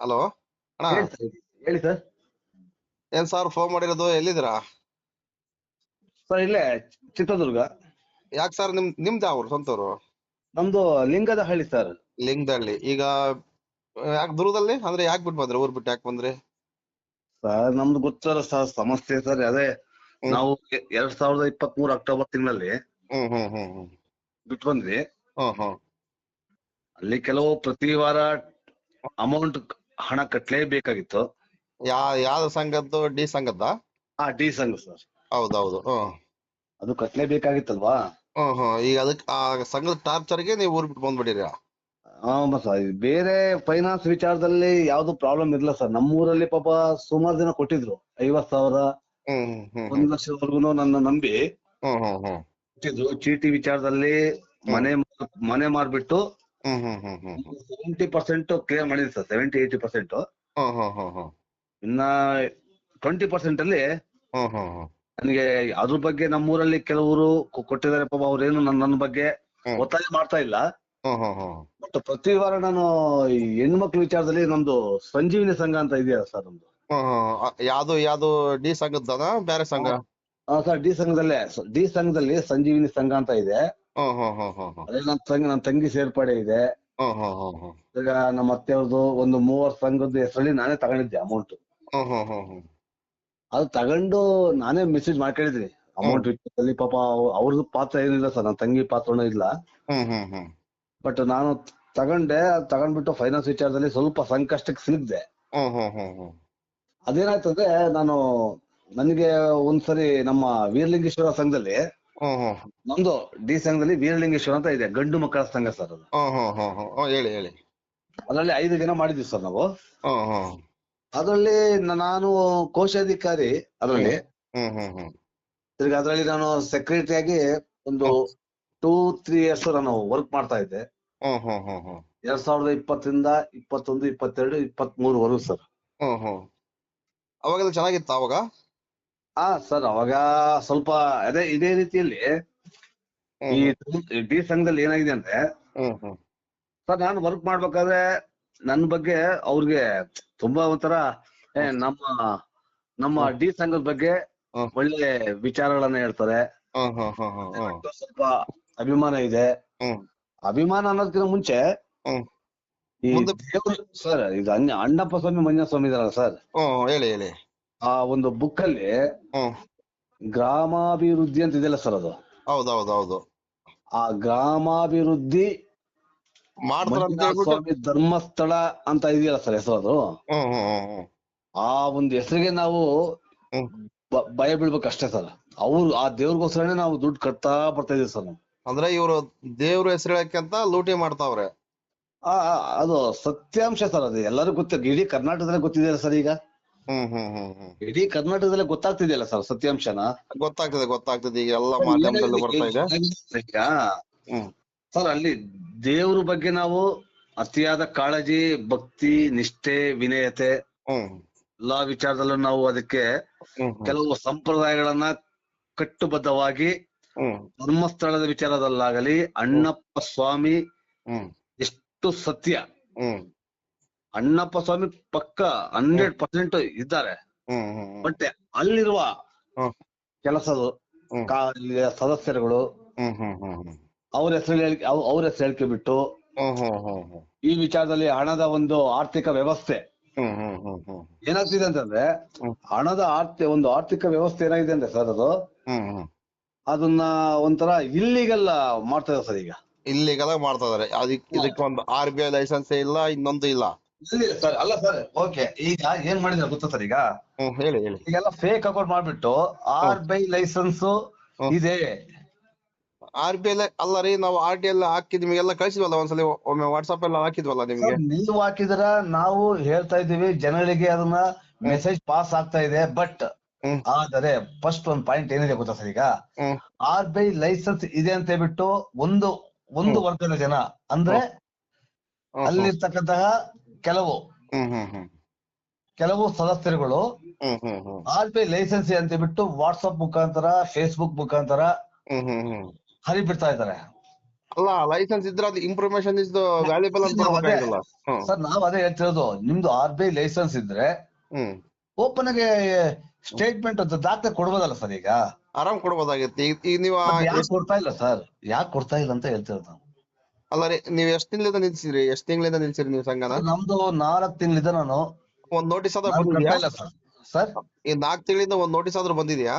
Hello ಅಣ್ಣ? ಹೇಳಿ sir ಏನ್ ಸರ್ ಫೋನ್ ಮಾಡಿರೋದು ಎಲ್ಲಿದ್ದೀರಾ? ಸರ್ ಇಲ್ಲೇ ಚಿತ್ರದುರ್ಗ. ಯಾಕೆ ಸರ್ ನಿಮ್ ನಿಮ್ದು ಅವ್ರು ಸ್ವಂತವ್ರು ನಮ್ದು ಲಿಂಗದ ಹಳ್ಳಿ ಸರ್. ಲಿಂಗದಳ್ಳಿ ಈಗ ಯಾಕೆ ದುರ್ಗದಲ್ಲಿ ಅಂದ್ರೆ ಯಾಕೆ ಬಿಟ್ಟು ಬಂದ್ರಿ? ಊರ್ ಬಿಟ್ಟು ಯಾಕೆ ಬಂದ್ರಿ? ಸರ್ ನಮ್ದು ಗೊತ್ತಲ್ಲ ಸರ್ ಸಮಸ್ಯೆ ಸರ್ ಅದೇ ನಾವು ಎ- ಎರಡ್ ಸಾವಿರದ ಇಪ್ಪತ್ತ್ ಮೂರು ಅಕ್ಟೋಬರ್ ತಿಂಗಳಲ್ಲಿ ಹ್ಮ್ ಹ್ಮ್ ಹ್ಮ್ ಹ್ಮ್. ಬಿಟ್ಟು ಬಂದ್ವಿ. ಹ್ಮ್ ಹ್ಮ್. ಅಲ್ಲಿ ಕೆಲವು ಪ್ರತಿ ವಾರ ಅಮೌಂಟ್ ಹಣ ಕಟ್ಲೇಬೇಕಾಗಿತ್ತು. ಯಾ ಯಾವ ಸಂಘದ್ದು? ಡಿ ಸಂಘದ್ದ? ಆ ಡಿ ಸಂಘ ಸರ್. ಹೌದೌದು ಹ್ಮ್. ಅದು ಕಟ್ಲೇಬೇಕಾಗಿತ್ತಲ್ವಾ? ಹ್ಮ್ ಹ್ಮ್. ಈಗ ಅದಕ್ಕೆ ಆ ಸಂಘದ ಟಾರ್ಚರ್ಗೆ ನೀವು ಊರ್ ಬಿಟ್ಟು ಬಂದ್ಬಿಟ್ಟಿರಿ. ಆ, ಮ- ಸರ್. ಬೇರೆ ಫೈನಾನ್ಸ್ ವಿಚಾರದಲ್ಲಿ ಯಾವ್ದು ಪ್ರಾಬ್ಲಮ್ ಇರಲಿಲ್ಲ ಸರ್. ನಮ್ಮೂರಲ್ಲಿ ಪಾಪ ಸುಮಾರು ಜನ ಕೊಟ್ಟಿದ್ರು. ಐವತ್ ಸಾವಿರ ಹ್ಮ್ ಹ್ಮ್ ಒಂದ್ ಲಕ್ಷದವರೆಗೂ ನನ್ನ ನಂಬಿ ಹ್ಮ್ ಹ್ಮ್ ಹ್ಮ್. ಕೊಟ್ಟಿದ್ರು. ಚೀಟಿ ವಿಚಾರದಲ್ಲಿ ಮನೆ ಮಾರ್- ಮನೆ ಮಾರ್ಬಿಟ್ಟು ಸೆವೆಂಟಿ ಪರ್ಸೆಂಟ್ ಕ್ಲಿಯರ್ ಮಾಡಿದೆ ಸರ್ ಸೆವೆಂಟಿ ಏಯ್ಟಿ ಪರ್ಸೆಂಟ್ ಇನ್ನ ಟ್ವೆಂಟಿ ಪರ್ಸೆಂಟ್ ಅಲ್ಲಿ ನನಗೆ ಅದ್ರ ಬಗ್ಗೆ ನಮ್ಮೂರಲ್ಲಿ ಕೆಲವರು ಕೊಟ್ಟಿದ್ದಾರೆ ಪಾಪ ಅವ್ರೇನು ನನ್ನ ನನ್ನ ಬಗ್ಗೆ. ಒತ್ತಾಯ ಮಾಡ್ತಾ ಇಲ್ಲ. ಬಟ್ ಪ್ರತಿ ವಾರ ನಾನು ಹೆಣ್ಮಕ್ಳ ವಿಚಾರದಲ್ಲಿ ನಮ್ದು ಸಂಜೀವಿನಿ ಸಂಘ ಅಂತ ಇದೆಯಲ್ಲ ಸರ್ ನಮ್ದು. ಯಾವ್ದು ಯಾವ್ದು ಡಿ ಸಂಘದ ಬೇರೆ ಸಂಘ? ಸರ್ ಡಿ ಸಂಘದಲ್ಲೇ ಡಿ ಸಂಘದಲ್ಲಿ ಸಂಜೀವಿನಿ ಸಂಘ ಅಂತ ಇದೆ. ಅದೇ ನನ್ನ ತಂಗಿ ನನ್ನ ತಂಗಿ ಸೇರ್ಪಡೆ ಇದೆ ಈಗ ನಮ್ಮ ಅತ್ತೆಯವ್ರದ್ದು ಒಂದು ಮೂವರ್ ಸಂಘದ ಹೆಸರಲ್ಲಿ ನಾನೇ ತಗೊಂಡಿದ್ದೆ ಅಮೌಂಟ್ ಅದು ತಗೊಂಡು ನಾನೇ ಮೆಸೇಜ್ ಮಾಡ್ಕೊಂಡಿದ್ರಿ ಅಮೌಂಟ್ ವಿಚಾರದಲ್ಲಿ ಪಾಪ ಅವ್- ಅವ್ರದ್ದು ಪಾತ್ರ ಏನಿಲ್ಲ ಸರ್ ನನ್ನ ತಂಗಿ ಪಾತ್ರನೂ ಇಲ್ಲ ಬಟ್ ನಾನು ತಗೊಂಡೆ ಅದ್ ತಗೊಂಡ್ಬಿಟ್ಟು ಫೈನಾನ್ಸ್ ವಿಚಾರದಲ್ಲಿ ಸ್ವಲ್ಪ ಸಂಕಷ್ಟಕ್ಕೆ ಸಿಲುಕ್ದೆ ಅದೇನಾಯ್ತಂದ್ರೆ ನಾನು ನನಗೆ ಒಂದ್ಸರಿ ನಮ್ಮ ವೀರಲಿಂಗೇಶ್ವರ ಸಂಘದಲ್ಲಿ ನಮ್ದು ಡಿ ಸಂಘದಲ್ಲಿ ವೀರಲಿಂಗೇಶ್ವರ ಅಂತ ಇದೆ ಗಂಡು ಮಕ್ಕಳ ಸಂಘ ಸರ್ ಅದು. ಹೇಳಿ ಹೇಳಿ. ಅದರಲ್ಲಿ ಐದು ಜನ ಮಾಡಿದ್ವಿ ಸರ್ ನಾವು. ಅದರಲ್ಲಿ ನಾನು ಕೋಶಾಧಿಕಾರಿ ಅದರಲ್ಲಿ. ತಿರ್ಗಿ ಅದರಲ್ಲಿ ನಾನು ಸೆಕ್ರೆಟರಿ ಆಗಿ ಒಂದು ಟೂ ತ್ರೀ ಇಯರ್ಸ್ ನಾನು ವರ್ಕ್ ಮಾಡ್ತಾ ಇದ್ದೆ. ಎರಡ್ ಸಾವಿರದ ಇಪ್ಪತ್ತರಿಂದ ಇಪ್ಪತ್ತೊಂದು ಇಪ್ಪತ್ತೆರಡು ಇಪ್ಪತ್ತ್ ಮೂರುವರೆಗೂ ಸರ್. ಹ್ಮ್ ಹ್ಮ್ ಅವಾಗೆಲ್ಲ ಚೆನ್ನಾಗಿತ್ತು ಅವಾಗ? ಹಾ ಸರ್ ಅವಾಗ ಸ್ವಲ್ಪ ಅದೇ ಇದೇ ರೀತಿಯಲ್ಲಿ ಈ ಡಿ ಸಂಘದಲ್ಲಿ ಏನಾಗಿದೆ ಅಂದ್ರೆ ಸರ್ ನಾನು ವರ್ಕ್ ಮಾಡ್ಬೇಕಾದ್ರೆ ನನ್ ಬಗ್ಗೆ ಅವ್ರಿಗೆ ತುಂಬಾ ಒಂಥರ ನಮ್ಮ ನಮ್ಮ ಡಿ ಸಂಘದ ಬಗ್ಗೆ ಒಳ್ಳೆ ವಿಚಾರಗಳನ್ನ ಹೇಳ್ತಾರೆ. ಸ್ವಲ್ಪ ಅಭಿಮಾನ ಇದೆ. ಅಭಿಮಾನ ಅನ್ನೋದಕ್ಕಿಂತ ಮುಂಚೆ ಈ ಸರ್ ಇದು ಅಣ್ಣ ಅಣ್ಣಪ್ಪ ಸ್ವಾಮಿ ಮಂಜ ಸ್ವಾಮಿ ಇದಾರಲ್ಲ ಸರ್. ಹೇಳಿ ಹೇಳಿ. ಆ ಒಂದು ಬುಕ್ ಅಲ್ಲಿ ಹ್ಮ್. ಗ್ರಾಮಾಭಿವೃದ್ಧಿ ಅಂತ ಇದೆಯಲ್ಲ ಸರ್ ಅದು? ಹೌದೌದೌದು. ಹೌದು ಆ ಗ್ರಾಮಾಭಿವೃದ್ಧಿ ಮಾಡ್ತಾರಂತ ಹೇಳ್ಬಿಟ್ಟು ಸ್ವಾಮಿ ಧರ್ಮಸ್ಥಳ ಅಂತ ಇದೆಯಲ್ಲ ಸರ್ ಹೆಸರು ಅದು? ಹ್ಮ್ ಹ್ಮ್ ಹ್ಮ್ ಹ್ಮ್. ಆ ಒಂದು ಹೆಸರಿಗೆ ನಾವು ಹ್ಮ್. ಬ- ಭಯ ಬೀಳ್ಬೇಕು ಅಷ್ಟೇ ಸರ್. ಅವ್ರು ಆ ದೇವ್ರಿಗೋಸ್ಕರನೇ ನಾವು ದುಡ್ಡು ಕಟ್ತಾ ಬರ್ತಾ ಇದೀವಿ ಸರ್ ನಾವು. ಅಂದ್ರೆ ಇವರು ದೇವ್ರ ಹೆಸರು ಹೇಳಕ್ಕಂತ ಲೂಟಿ ಮಾಡ್ತಾವ್ರೆ. ಆ ಆ- ಅದು ಸತ್ಯಾಂಶ ಸರ್ ಅದು. ಎಲ್ಲರಿಗೂ ಗೊತ್ತ ಇಡೀ ಕರ್ನಾಟಕದಲ್ಲಿ ಗೊತ್ತಿದೆಯಲ್ಲ ಸರ್ ಈಗ. ಹ್ಮ್ ಹ್ಮ್ ಹ್ಮ್ ಹ್ಮ್. ಇಡೀ ಕರ್ನಾಟಕದಲ್ಲೇ ಗೊತ್ತಾಗ್ತಿದೆಯಲ್ಲ ಸರ್ ಸತ್ಯಾಂಶನ? ಗೊತ್ತಾಗ್ತದೆ ಗೊತ್ತಾಗ್ತದೆ. ಈಗ ಎಲ್ಲ ಮಾಧ್ಯಮದಲ್ಲೂ ಬರ್ತಾ ಇದೆ. ಈಗ. ಹ್ಮ್. ಸರ್ ಅಲ್ಲಿ ದೇವ್ರ ಬಗ್ಗೆ ನಾವು ಅತಿಯಾದ ಕಾಳಜಿ ಭಕ್ತಿ ನಿಷ್ಠೆ ವಿನಯತೆ ಹ್ಮ್. ಎಲ್ಲಾ ವಿಚಾರದಲ್ಲೂ ನಾವು ಅದಕ್ಕೆ ಹ್ಮ್. ಕೆಲವು ಸಂಪ್ರದಾಯಗಳನ್ನ ಕಟ್ಟುಬದ್ಧವಾಗಿ ಹ್ಮ್. ಧರ್ಮಸ್ಥಳದ ವಿಚಾರದಲ್ಲಾಗಲಿ ಅಣ್ಣಪ್ಪ ಸ್ವಾಮಿ ಹ್ಮ್. ಎಷ್ಟು ಸತ್ಯ. ಹ್ಮ್. ಅಣ್ಣಪ್ಪ ಸ್ವಾಮಿ ಪಕ್ಕ ಹಂಡ್ರೆಡ್ ಪರ್ಸೆಂಟ್ ಇದ್ದಾರೆ. ಬಟ್ ಅಲ್ಲಿರುವ ಕೆಲಸದ ಸದಸ್ಯರುಗಳು ಅವ್ರ ಹೆಸರು ಹೇಳಿ ಅವ್ರ ಹೆಸರು ಹೇಳಿಕೆ ಬಿಟ್ಟು ಈ ವಿಚಾರದಲ್ಲಿ ಹಣದ ಒಂದು ಆರ್ಥಿಕ ವ್ಯವಸ್ಥೆ ಏನಾಗ್ತಿದೆ ಅಂತಂದ್ರೆ ಹಣದ ಆರ್ಥಿಕ ಒಂದು ಆರ್ಥಿಕ ವ್ಯವಸ್ಥೆ ಏನಾಗಿದೆ ಅಂದ್ರೆ ಸರ್ ಅದು? ಅದನ್ನ ಒಂಥರ ಇಲ್ಲಿಗೆಲ್ಲ ಮಾಡ್ತಾ ಇದ್ದಾರೆ ಸರ್ ಈಗ. ಇಲ್ಲಿಗೆಲ್ಲ ಮಾಡ್ತಾ ಇದಾರೆ. ಅದಕ್ಕೆ ಇದಕ್ಕೆ ಒಂದು ಆರ್ ಬಿ ಐ ಲೈಸೆನ್ಸ್ ಇಲ್ಲ ಇನ್ನೊಂದು ಇಲ್ಲ. ಸರ್ ಅಲ್ಲ ಸರ್ ಓಕೆ ಈಗ ಏನ್ ಮಾಡಿದ್ರೆ ಗೊತ್ತಾ ಸರ್ ಈಗ? ಹ್ಮ್ ಹೇಳಿ ಹೇಳಿ. ಈಗೆಲ್ಲ ಫೇಕ್ ಅಕೌಂಟ್ ಮಾಡ್ಬಿಟ್ಟು ಆರ್ ಬಿ ಐ ಲೈಸೆನ್ಸ್ ಇದೆ. ಆರ್ ಬಿ ಐ ಅಲ್ಲ ರೀ ನಾವು ಆರ್ ಟಿ ಎಲ್ಲ ಹಾಕಿ ನಿಮಗೆಲ್ಲ ಕಳಿಸಿದ್ವಲ್ಲ ಒಂದ್ಸಲಿ ಒಮ್ಮೆ ವಾಟ್ಸ್ಆಪ್ ಎಲ್ಲ ಹಾಕಿದ್ವಲ್ಲ ನಿಮ್ಗೆ? ಸರ್, ನೀವು ಹಾಕಿದ್ರ ನಾವು ಹೇಳ್ತಾ ಇದೀವಿ ಜನರಿಗೆ ಅದನ್ನ ಮೆಸೇಜ್ ಪಾಸ್ ಆಗ್ತಾ ಇದೆ ಬಟ್ ಹ್ಮ್. ಆದರೆ ಫಸ್ಟ್ ಒಂದ್ ಪಾಯಿಂಟ್ ಏನಿದೆ ಗೊತ್ತಾ ಸರ್ ಈಗ? ಹ್ಮ್. ಆರ್ ಬಿ ಐ ಲೈಸೆನ್ಸ್ ಇದೆ ಅಂತ ಹೇಳ್ಬಿಟ್ಟು ಒಂದು ಒಂದು ವರ್ಗದ ಜನ ಅಂದ್ರೆ ಹ್ಮ್. ಅಲ್ಲಿರ್ತಕ್ಕಂತಹ ಕೆಲವು. ಕೆಲವು ಸದಸ್ಯರುಗಳು ಆರ್ ಬಿ ಐ ಲೈಸೆನ್ಸ್ ಅಂತ ಬಿಟ್ಟು ವಾಟ್ಸ್ಆಪ್ ಮುಖಾಂತರ ಫೇಸ್ಬುಕ್ ಮುಖಾಂತರ ಹರಿಬಿಡ್ತಾ ಇದ್ದಾರೆ. ಅಲ್ಲ ಲೈಸೆನ್ಸ್ ಇದ್ರೆ ಅದು ಇನ್ಫಾರ್ಮೇಶನ್ ಇಸ್ ವ್ಯಾಲ್ಯೂಬಲ್ ಅಂತ ಸರ್ ನಾವ್ ಅದೇ ಹೇಳ್ತಿರೋದು ನಿಮ್ದು ಆರ್ ಬಿ ಐ ಲೈಸೆನ್ಸ್ ಇದ್ರೆ ಓಪನ್ ಆಗಿ ಸ್ಟೇಟ್ಮೆಂಟ್ ಅಂತ ದಾಖಲೆ ಕೊಡ್ಬೋದಲ್ಲ ಸರ್ ಈಗ? ಆರಾಮ್ ಕೊಡ್ಬೋದಾಗಿತ್ತು. ಈಗ ನೀವು ಕೊಡ್ತಾ ಇಲ್ಲ ಸರ್? ಯಾಕೆ ಕೊಡ್ತಾ ಇಲ್ಲ ಅಂತ ಹೇಳ್ತಿರೋದು ನಾವು. ಅಲ್ಲ ರೀ ನೀವ್ ಎಷ್ಟ್ ತಿಂಗಳಿಂದ ನಿಲ್ಸಿರಿ ಎಷ್ಟ್ ತಿಂಗಳಿಂದ ನಿಲ್ಸಿರಿ ನೀವು ಸಂಘನ? ನಮ್ದು ನಾಲ್ಕು ತಿಂಗಳಿಂದ ನಾನು. ಒಂದ್ ನೋಟಿಸ್ ಆದ್ರೂ ನಾನು ಬಂದಿದ್ಯಾ? ಕಟ್ತಾ ಇಲ್ಲ ಸರ್. ಸರ್? ಈ ನಾಲ್ಕ್ ತಿಂಗಳಿಂದ ಒಂದ್ ನೋಟಿಸ್ ಆದ್ರೂ ಬಂದಿದ್ಯಾ?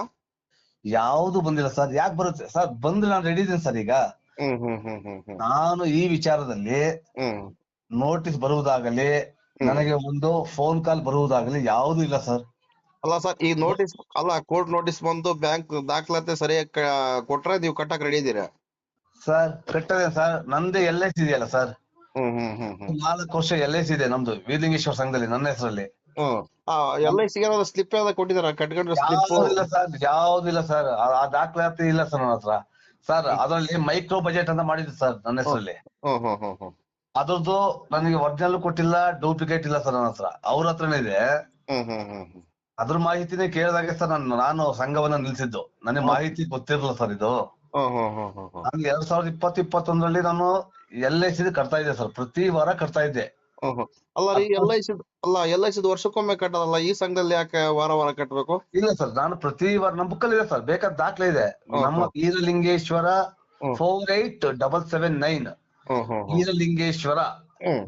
ಯಾವ್ದು ಬಂದಿಲ್ಲ ಸರ್. ಯಾಕ್ ಬರುತ್ತೆ? ಸರ್ ಬಂದ್ರೆ ನಾನು ರೆಡಿ ಇದ್ದೀನಿ ಸರ್ ಈಗ. ಹ್ಮ್ ಹ್ಮ್ ಹ್ಮ್ ಹ್ಮ್ ಹ್ಮ್. ನಾನು ಈ ವಿಚಾರದಲ್ಲಿ ಹ್ಮ್. ನೋಟಿಸ್ ಬರುವುದಾಗಲಿ ನನಗೆ ಒಂದು ಫೋನ್ ಕಾಲ್ ಬರುವುದಾಗಲಿ ಯಾವುದು ಇಲ್ಲ ಸರ್. ಅಲ್ಲ ಸರ್ ಈ ನೋಟಿಸ್ ಅಲ್ಲ ಕೋರ್ಟ್ ನೋಟಿಸ್ ಬಂದು ಬ್ಯಾಂಕ್ ದಾಖಲಾತಿ ಸರಿಯಾಗಿ ಕೊಟ್ರೆ ನೀವು ಕಟ್ಟಕ್ ರೆಡಿ ಇದೀರಾ ಸರ್ ಕಟ್ಟದೆ ಸರ್. ನಂದೇ ಎಲ್ ಐ ಸಿ ಇದೆಯಲ್ಲ ಸರ್. ಹ್ಮ್ ಹ್ಮ್ ಹ್ಮ್ ಹ್ಮ್. ನಾಲ್ಕು ವರ್ಷ ಎಲ್ ಐ ಸಿ ಇದೆ ನಮ್ದು ವೀರಲಿಂಗೇಶ್ವರ ಸಂಘದಲ್ಲಿ ನನ್ನ ಹೆಸರಲ್ಲಿ. ಹ್ಮ್. ಸ್ಲಿಪ್ ಯಾವ್ದು ಕೊಟ್ಟಿದಾರ ಕಟ್ಕೊಂಡ್ರೆ ಸ್ಲಿಪ್ ಯಾವ್ದಿಲ್ಲ ಸರ್ ಯಾವ್ದಿಲ್ಲ ಸರ್. ಆ ದಾಖಲಾತಿ ಇಲ್ಲ ಸರ್ ನನ್ನ ಹತ್ರ. ಸರ್ ಅದರಲ್ಲಿ ಮೈಕ್ರೋ ಬಜೆಟ್ ಅಂತ ಮಾಡಿದ್ರು ಸರ್ ನನ್ನ ಹೆಸರಲ್ಲಿ. ಹ್ಮ್ ಹ್ಮ್ ಹ್ಮ್ ಹ್ಮ್. ಅದ್ರದ್ದು ನನಗೆ ಒರಿಜಿನಲ್ ಕೊಟ್ಟಿಲ್ಲ ಡೂಪ್ಲಿಕೇಟ್ ಇಲ್ಲ ಸರ್ ನನ್ನ ಹತ್ರ. ಅವ್ರ ಹತ್ರನೇ ಇದೆ. ಹ್ಮ್ ಹ್ಮ್ ಹ್ಮ್ ಹ್ಮ್. ಅದ್ರ ಮಾಹಿತಿನೇ ಕೇಳಿದಾಗ ಸರ್ ನಾನು ನಾನು ಸಂಘವನ್ನ ನಿಲ್ಸಿದ್ದು. ನನಗೆ ಮಾಹಿತಿ ಗೊತ್ತಿರಲ್ಲ ಸರ್ ಇದು. ನಾನು ಎರಡ್ ಸಾವಿರದ ಇಪ್ಪತ್ ಇಪ್ಪತ್ತೊಂದರಲ್ಲಿ ನಾನು ಎಲ್ ಐ ಸಿ ಕಟ್ತಾ ಇದ್ದೆ ಸರ್. ಪ್ರತಿ ವಾರ ಕಟ್ತಾ ಇದ್ದೆ. ಅಲ್ಲ ರೀ ಎಲ್ ಐ ಸಿ ಅಲ್ಲ ಎಲ್ ಐ ಸಿ ವರ್ಷಕ್ಕೊಮ್ಮೆ ಕಟ್ಟೋದಲ್ಲ ಈ ಸಂಘದಲ್ಲಿ ಯಾಕೆ ವಾರ ವಾರ ಕಟ್ಟಬೇಕು ಇಲ್ಲ ಸರ್ ನಾನು ಪ್ರತಿ ವಾರ ನಮ್ಮ ಬುಕ್ಕಲ್ಲಿ ಇದೆ ಸರ್ ಬೇಕಾದ ದಾಖಲೆ ಇದೆ. ನಮ್ಮ Eeralingeshwara. Four eight double seven nine Veeralingeshwara.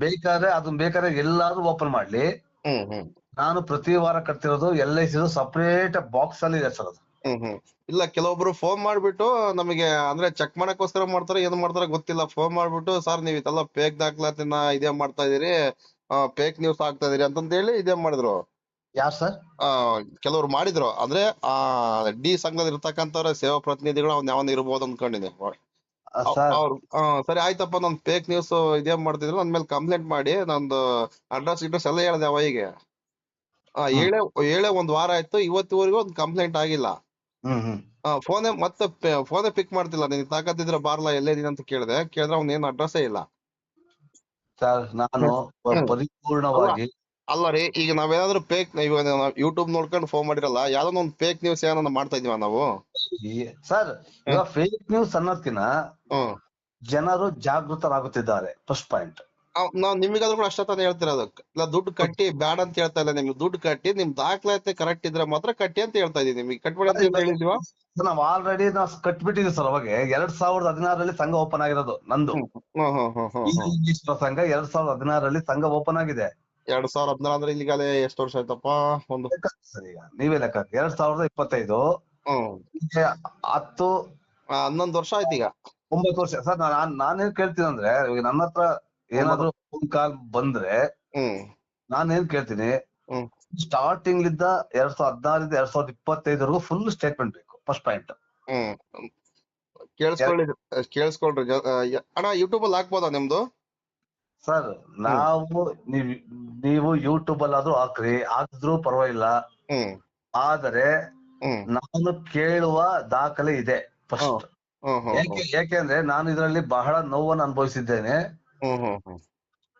ಬೇಕಾದ್ರೆ ಅದನ್ನ ಬೇಕಾದ್ರೆ ಎಲ್ಲಾದ್ರೂ ಓಪನ್ ಮಾಡ್ಲಿ. ನಾನು ಪ್ರತಿ ವಾರ ಕಟ್ತಿರೋದು L I C separate box ಅಲ್ಲಿ ಇದೆ ಸರ್ ಅದು. ಹ್ಮ್ ಹ್ಮ್. ಇಲ್ಲ ಕೆಲವೊಬ್ರು ಫೋನ್ ಮಾಡ್ಬಿಟ್ಟು ನಮಗೆ ಅಂದ್ರೆ ಚೆಕ್ ಮಾಡಕ್ಕೋಸ್ಕರ ಮಾಡ್ತಾರೆ ಏನ್ ಮಾಡ್ತಾರೆ ಗೊತ್ತಿಲ್ಲ. ಫೋನ್ ಮಾಡ್ಬಿಟ್ಟು ಸರ್ ನೀವ್ ಇದೆಲ್ಲ ಫೇಕ್ ದಾಖಲಾತಿನ ಇದೇ ಮಾಡ್ತಾ ಇದೀರಿ. ಫೇಕ್ ನ್ಯೂಸ್ ಆಗ್ತಾ ಇದೀರಿ ಅಂತಂತ ಹೇಳಿ ಇದೇ ಮಾಡಿದ್ರು. ಯಾರು ಸರ್? ಆ ಕೆಲವ್ರು ಮಾಡಿದ್ರು. ಅಂದ್ರೆ ಆ ಡಿ ಸಂಘದಲ್ಲಿ ಇರ್ತಕ್ಕಂಥವ್ರ ಸೇವಾ ಪ್ರತಿನಿಧಿಗಳು ಅವ್ನ ಯಾವನ್ ಇರ್ಬೋದು ಅನ್ಕೊಂಡಿದ್ದೆ. ಸರ್. ಅವ್ರು ಆ, ಸರಿ ಆಯ್ತಪ್ಪ ನನ್ ಫೇಕ್ ನ್ಯೂಸ್ ಇದೇ ಮಾಡ್ತಿದ್ರು. ನನ್ ಮೇಲೆ ಕಂಪ್ಲೇಂಟ್ ಮಾಡಿ ನಂದು ಅಡ್ರೆಸ್ ಗಿಡ್ರೆಸ್ ಎಲ್ಲ ಹೇಳ್ದೆ ಈಗ ಆ. ಹೇಳೇ ಹೇಳೇ ಒಂದ್ ವಾರ ಆಯ್ತು ಇವತ್ತಿವರೆಗೂ ಒಂದ್ ಕಂಪ್ಲೇಂಟ್ ಆಗಿಲ್ಲ. ಹ್ಮ್ ಹ್ಮ್. ಫೋನೇ ಮತ್ತೆ ಫೋನೇ ಪಿಕ್ ಮಾಡ್ತಿಲ್ಲ. ನೀನ್ ತಾಕತ್ತಿದ್ರೆ ಬಾರ್ಲಾ ಎಲ್ಲೇದಿನ ಅಂತ ಕೇಳಿದೆ. ಕೇಳಿದ್ರೆ ಅವ್ನ ಏನ್ ಅಡ್ರೆಸ್ಸೇ ಇಲ್ಲ. ಸರ್ ನಾನು ಪ- ಹ್ಮ್. ಪರಿಪೂರ್ಣವಾಗಿ ಅಲ್ಲ ರೀ ಈಗ ನಾವೇನಾದ್ರೂ ಫೇಕ್ ಇವಾಗ ಯೂಟ್ಯೂಬ್ ನೋಡ್ಕೊಂಡು ಫೋನ್ ಮಾಡಿರಲ್ಲ ಯಾವ್ದೋ ಒಂದು ಫೇಕ್ ನ್ಯೂಸ್ ಏನನ್ನ ಮಾಡ್ತಾ ಇದೀವ ನಾವು? ಈ- ಸರ್ ಈಗ ಫೇಕ್ ನ್ಯೂಸ್ ಅನ್ನೋದ್ಕಿನ್ನ ಹ್ಮ್. ಜನರು ಜಾಗೃತರಾಗುತ್ತಿದ್ದಾರೆ. ಫಸ್ಟ್ ಪಾಯಿಂಟ್ ನಾವ್ ನಿಮಗಾದ್ರೂ ಕೂಡ ಅಷ್ಟ ತಾನೇ ಹೇಳ್ತಿರೋದು ಇಲ್ಲ ದುಡ್ಡು ಕಟ್ಟಿ ಬ್ಯಾಡ ಅಂತ ಹೇಳ್ತಾ ಇಲ್ಲ ನಿಮ್ಗೆ ದುಡ್ಡು ಕಟ್ಟಿ ನಿಮ್ ದಾಖಲಾತಿ ಕರೆಕ್ಟ್ ಇದ್ರೆ ಮಾತ್ರ ಕಟ್ಟಿ ಅಂತ ಹೇಳ್ತಾ ಇದೀನಿ ನಿಮಗೆ. ಕಟ್ಬೇಡ ಅಂತ ಹೇಳಿದ್ವಾ ನಾವ್ ಆಲ್ರೆಡಿ ನಾ ಕಟ್ಬಿಟ್ಟಿದ್ವಿ ಸರ್ ಅವಾಗ. ಎರಡ್ ಸಾವಿರದ ಹದಿನಾರರಲ್ಲಿ ಸಂಘ ಓಪನ್ ಆಗಿರೋದು ನಂದು. ಸಂಘ ಎರಡ್ ಸಾವಿರದ ಹದಿನಾರರಲ್ಲಿ ಸಂಘ ಓಪನ್ ಆಗಿದೆ. ಎರಡ್ ಸಾವಿರದ ಹದಿನಾರ ಅಂದ್ರೆ ಇಲ್ಲಿಗಾಲೆ ಎಷ್ಟು ವರ್ಷ ಆಯ್ತಪ್ಪ? ಒಂದು ನೀವೇ ಲೆಕ್ಕ. ಎರಡ್ ಸಾವಿರದ ಇಪ್ಪತ್ತೈದು. ಹತ್ತು ಹನ್ನೊಂದು ವರ್ಷ ಆಯ್ತು ಈಗ. ಒಂಬತ್ತು ವರ್ಷ. ಸರ್ ನಾನ್ ನಾನೇನ್ ಕೇಳ್ತೀನಿ ಅಂದ್ರೆ ನನ್ನ ಹತ್ರ ಏನಾದ್ರು ಫೋನ್ ಕಾಲ್ ಬಂದ್ರೆ ನಾನೇನ್ ಕೇಳ್ತೀನಿ. ಸ್ಟಾರ್ಟಿಂಗ್ ಲಿದ್ದ ಎರಡ್ ಸಾವಿರದ ಹದಿನಾರಿಂದ ಎರಡ್ ಸಾವಿರದ ಇಪ್ಪತ್ತೈದವರೆಗೂ ಫುಲ್ ಸ್ಟೇಟ್ಮೆಂಟ್ ಬೇಕು ಫಸ್ಟ್ ಪಾಯಿಂಟ್ ಕೇಳಿಸ್ಕೊಳ್ಳಿ ಕೇಳಿಸ್ಕೊಳ್ರಿ. ಅಣ್ಣ ಯೂಟ್ಯೂಬ್ ಅಲ್ಲಿ ಹಾಕ್ಬೋದಾ ನಿಮ್ದು? ಸರ್ ನಾವು ನೀವ್ ಯೂಟ್ಯೂಬ್ ಅಲ್ಲಾದ್ರೂ ಹಾಕ್ರಿ ಹಾಕಿದ್ರು ಪರವಾಗಿಲ್ಲ. ಆದರೆ ನಾನು ಕೇಳುವ ದಾಖಲೆ ಇದೆ ಫಸ್ಟ್ ಯಾಕೆ ಯಾಕೆಂದ್ರೆ ನಾನು ಇದರಲ್ಲಿ ಬಹಳ ನೋವನ್ನು ಅನುಭವಿಸಿದ್ದೇನೆ. ಹ್ಮ್ ಹ್ಮ್ ಹ್ಮ್.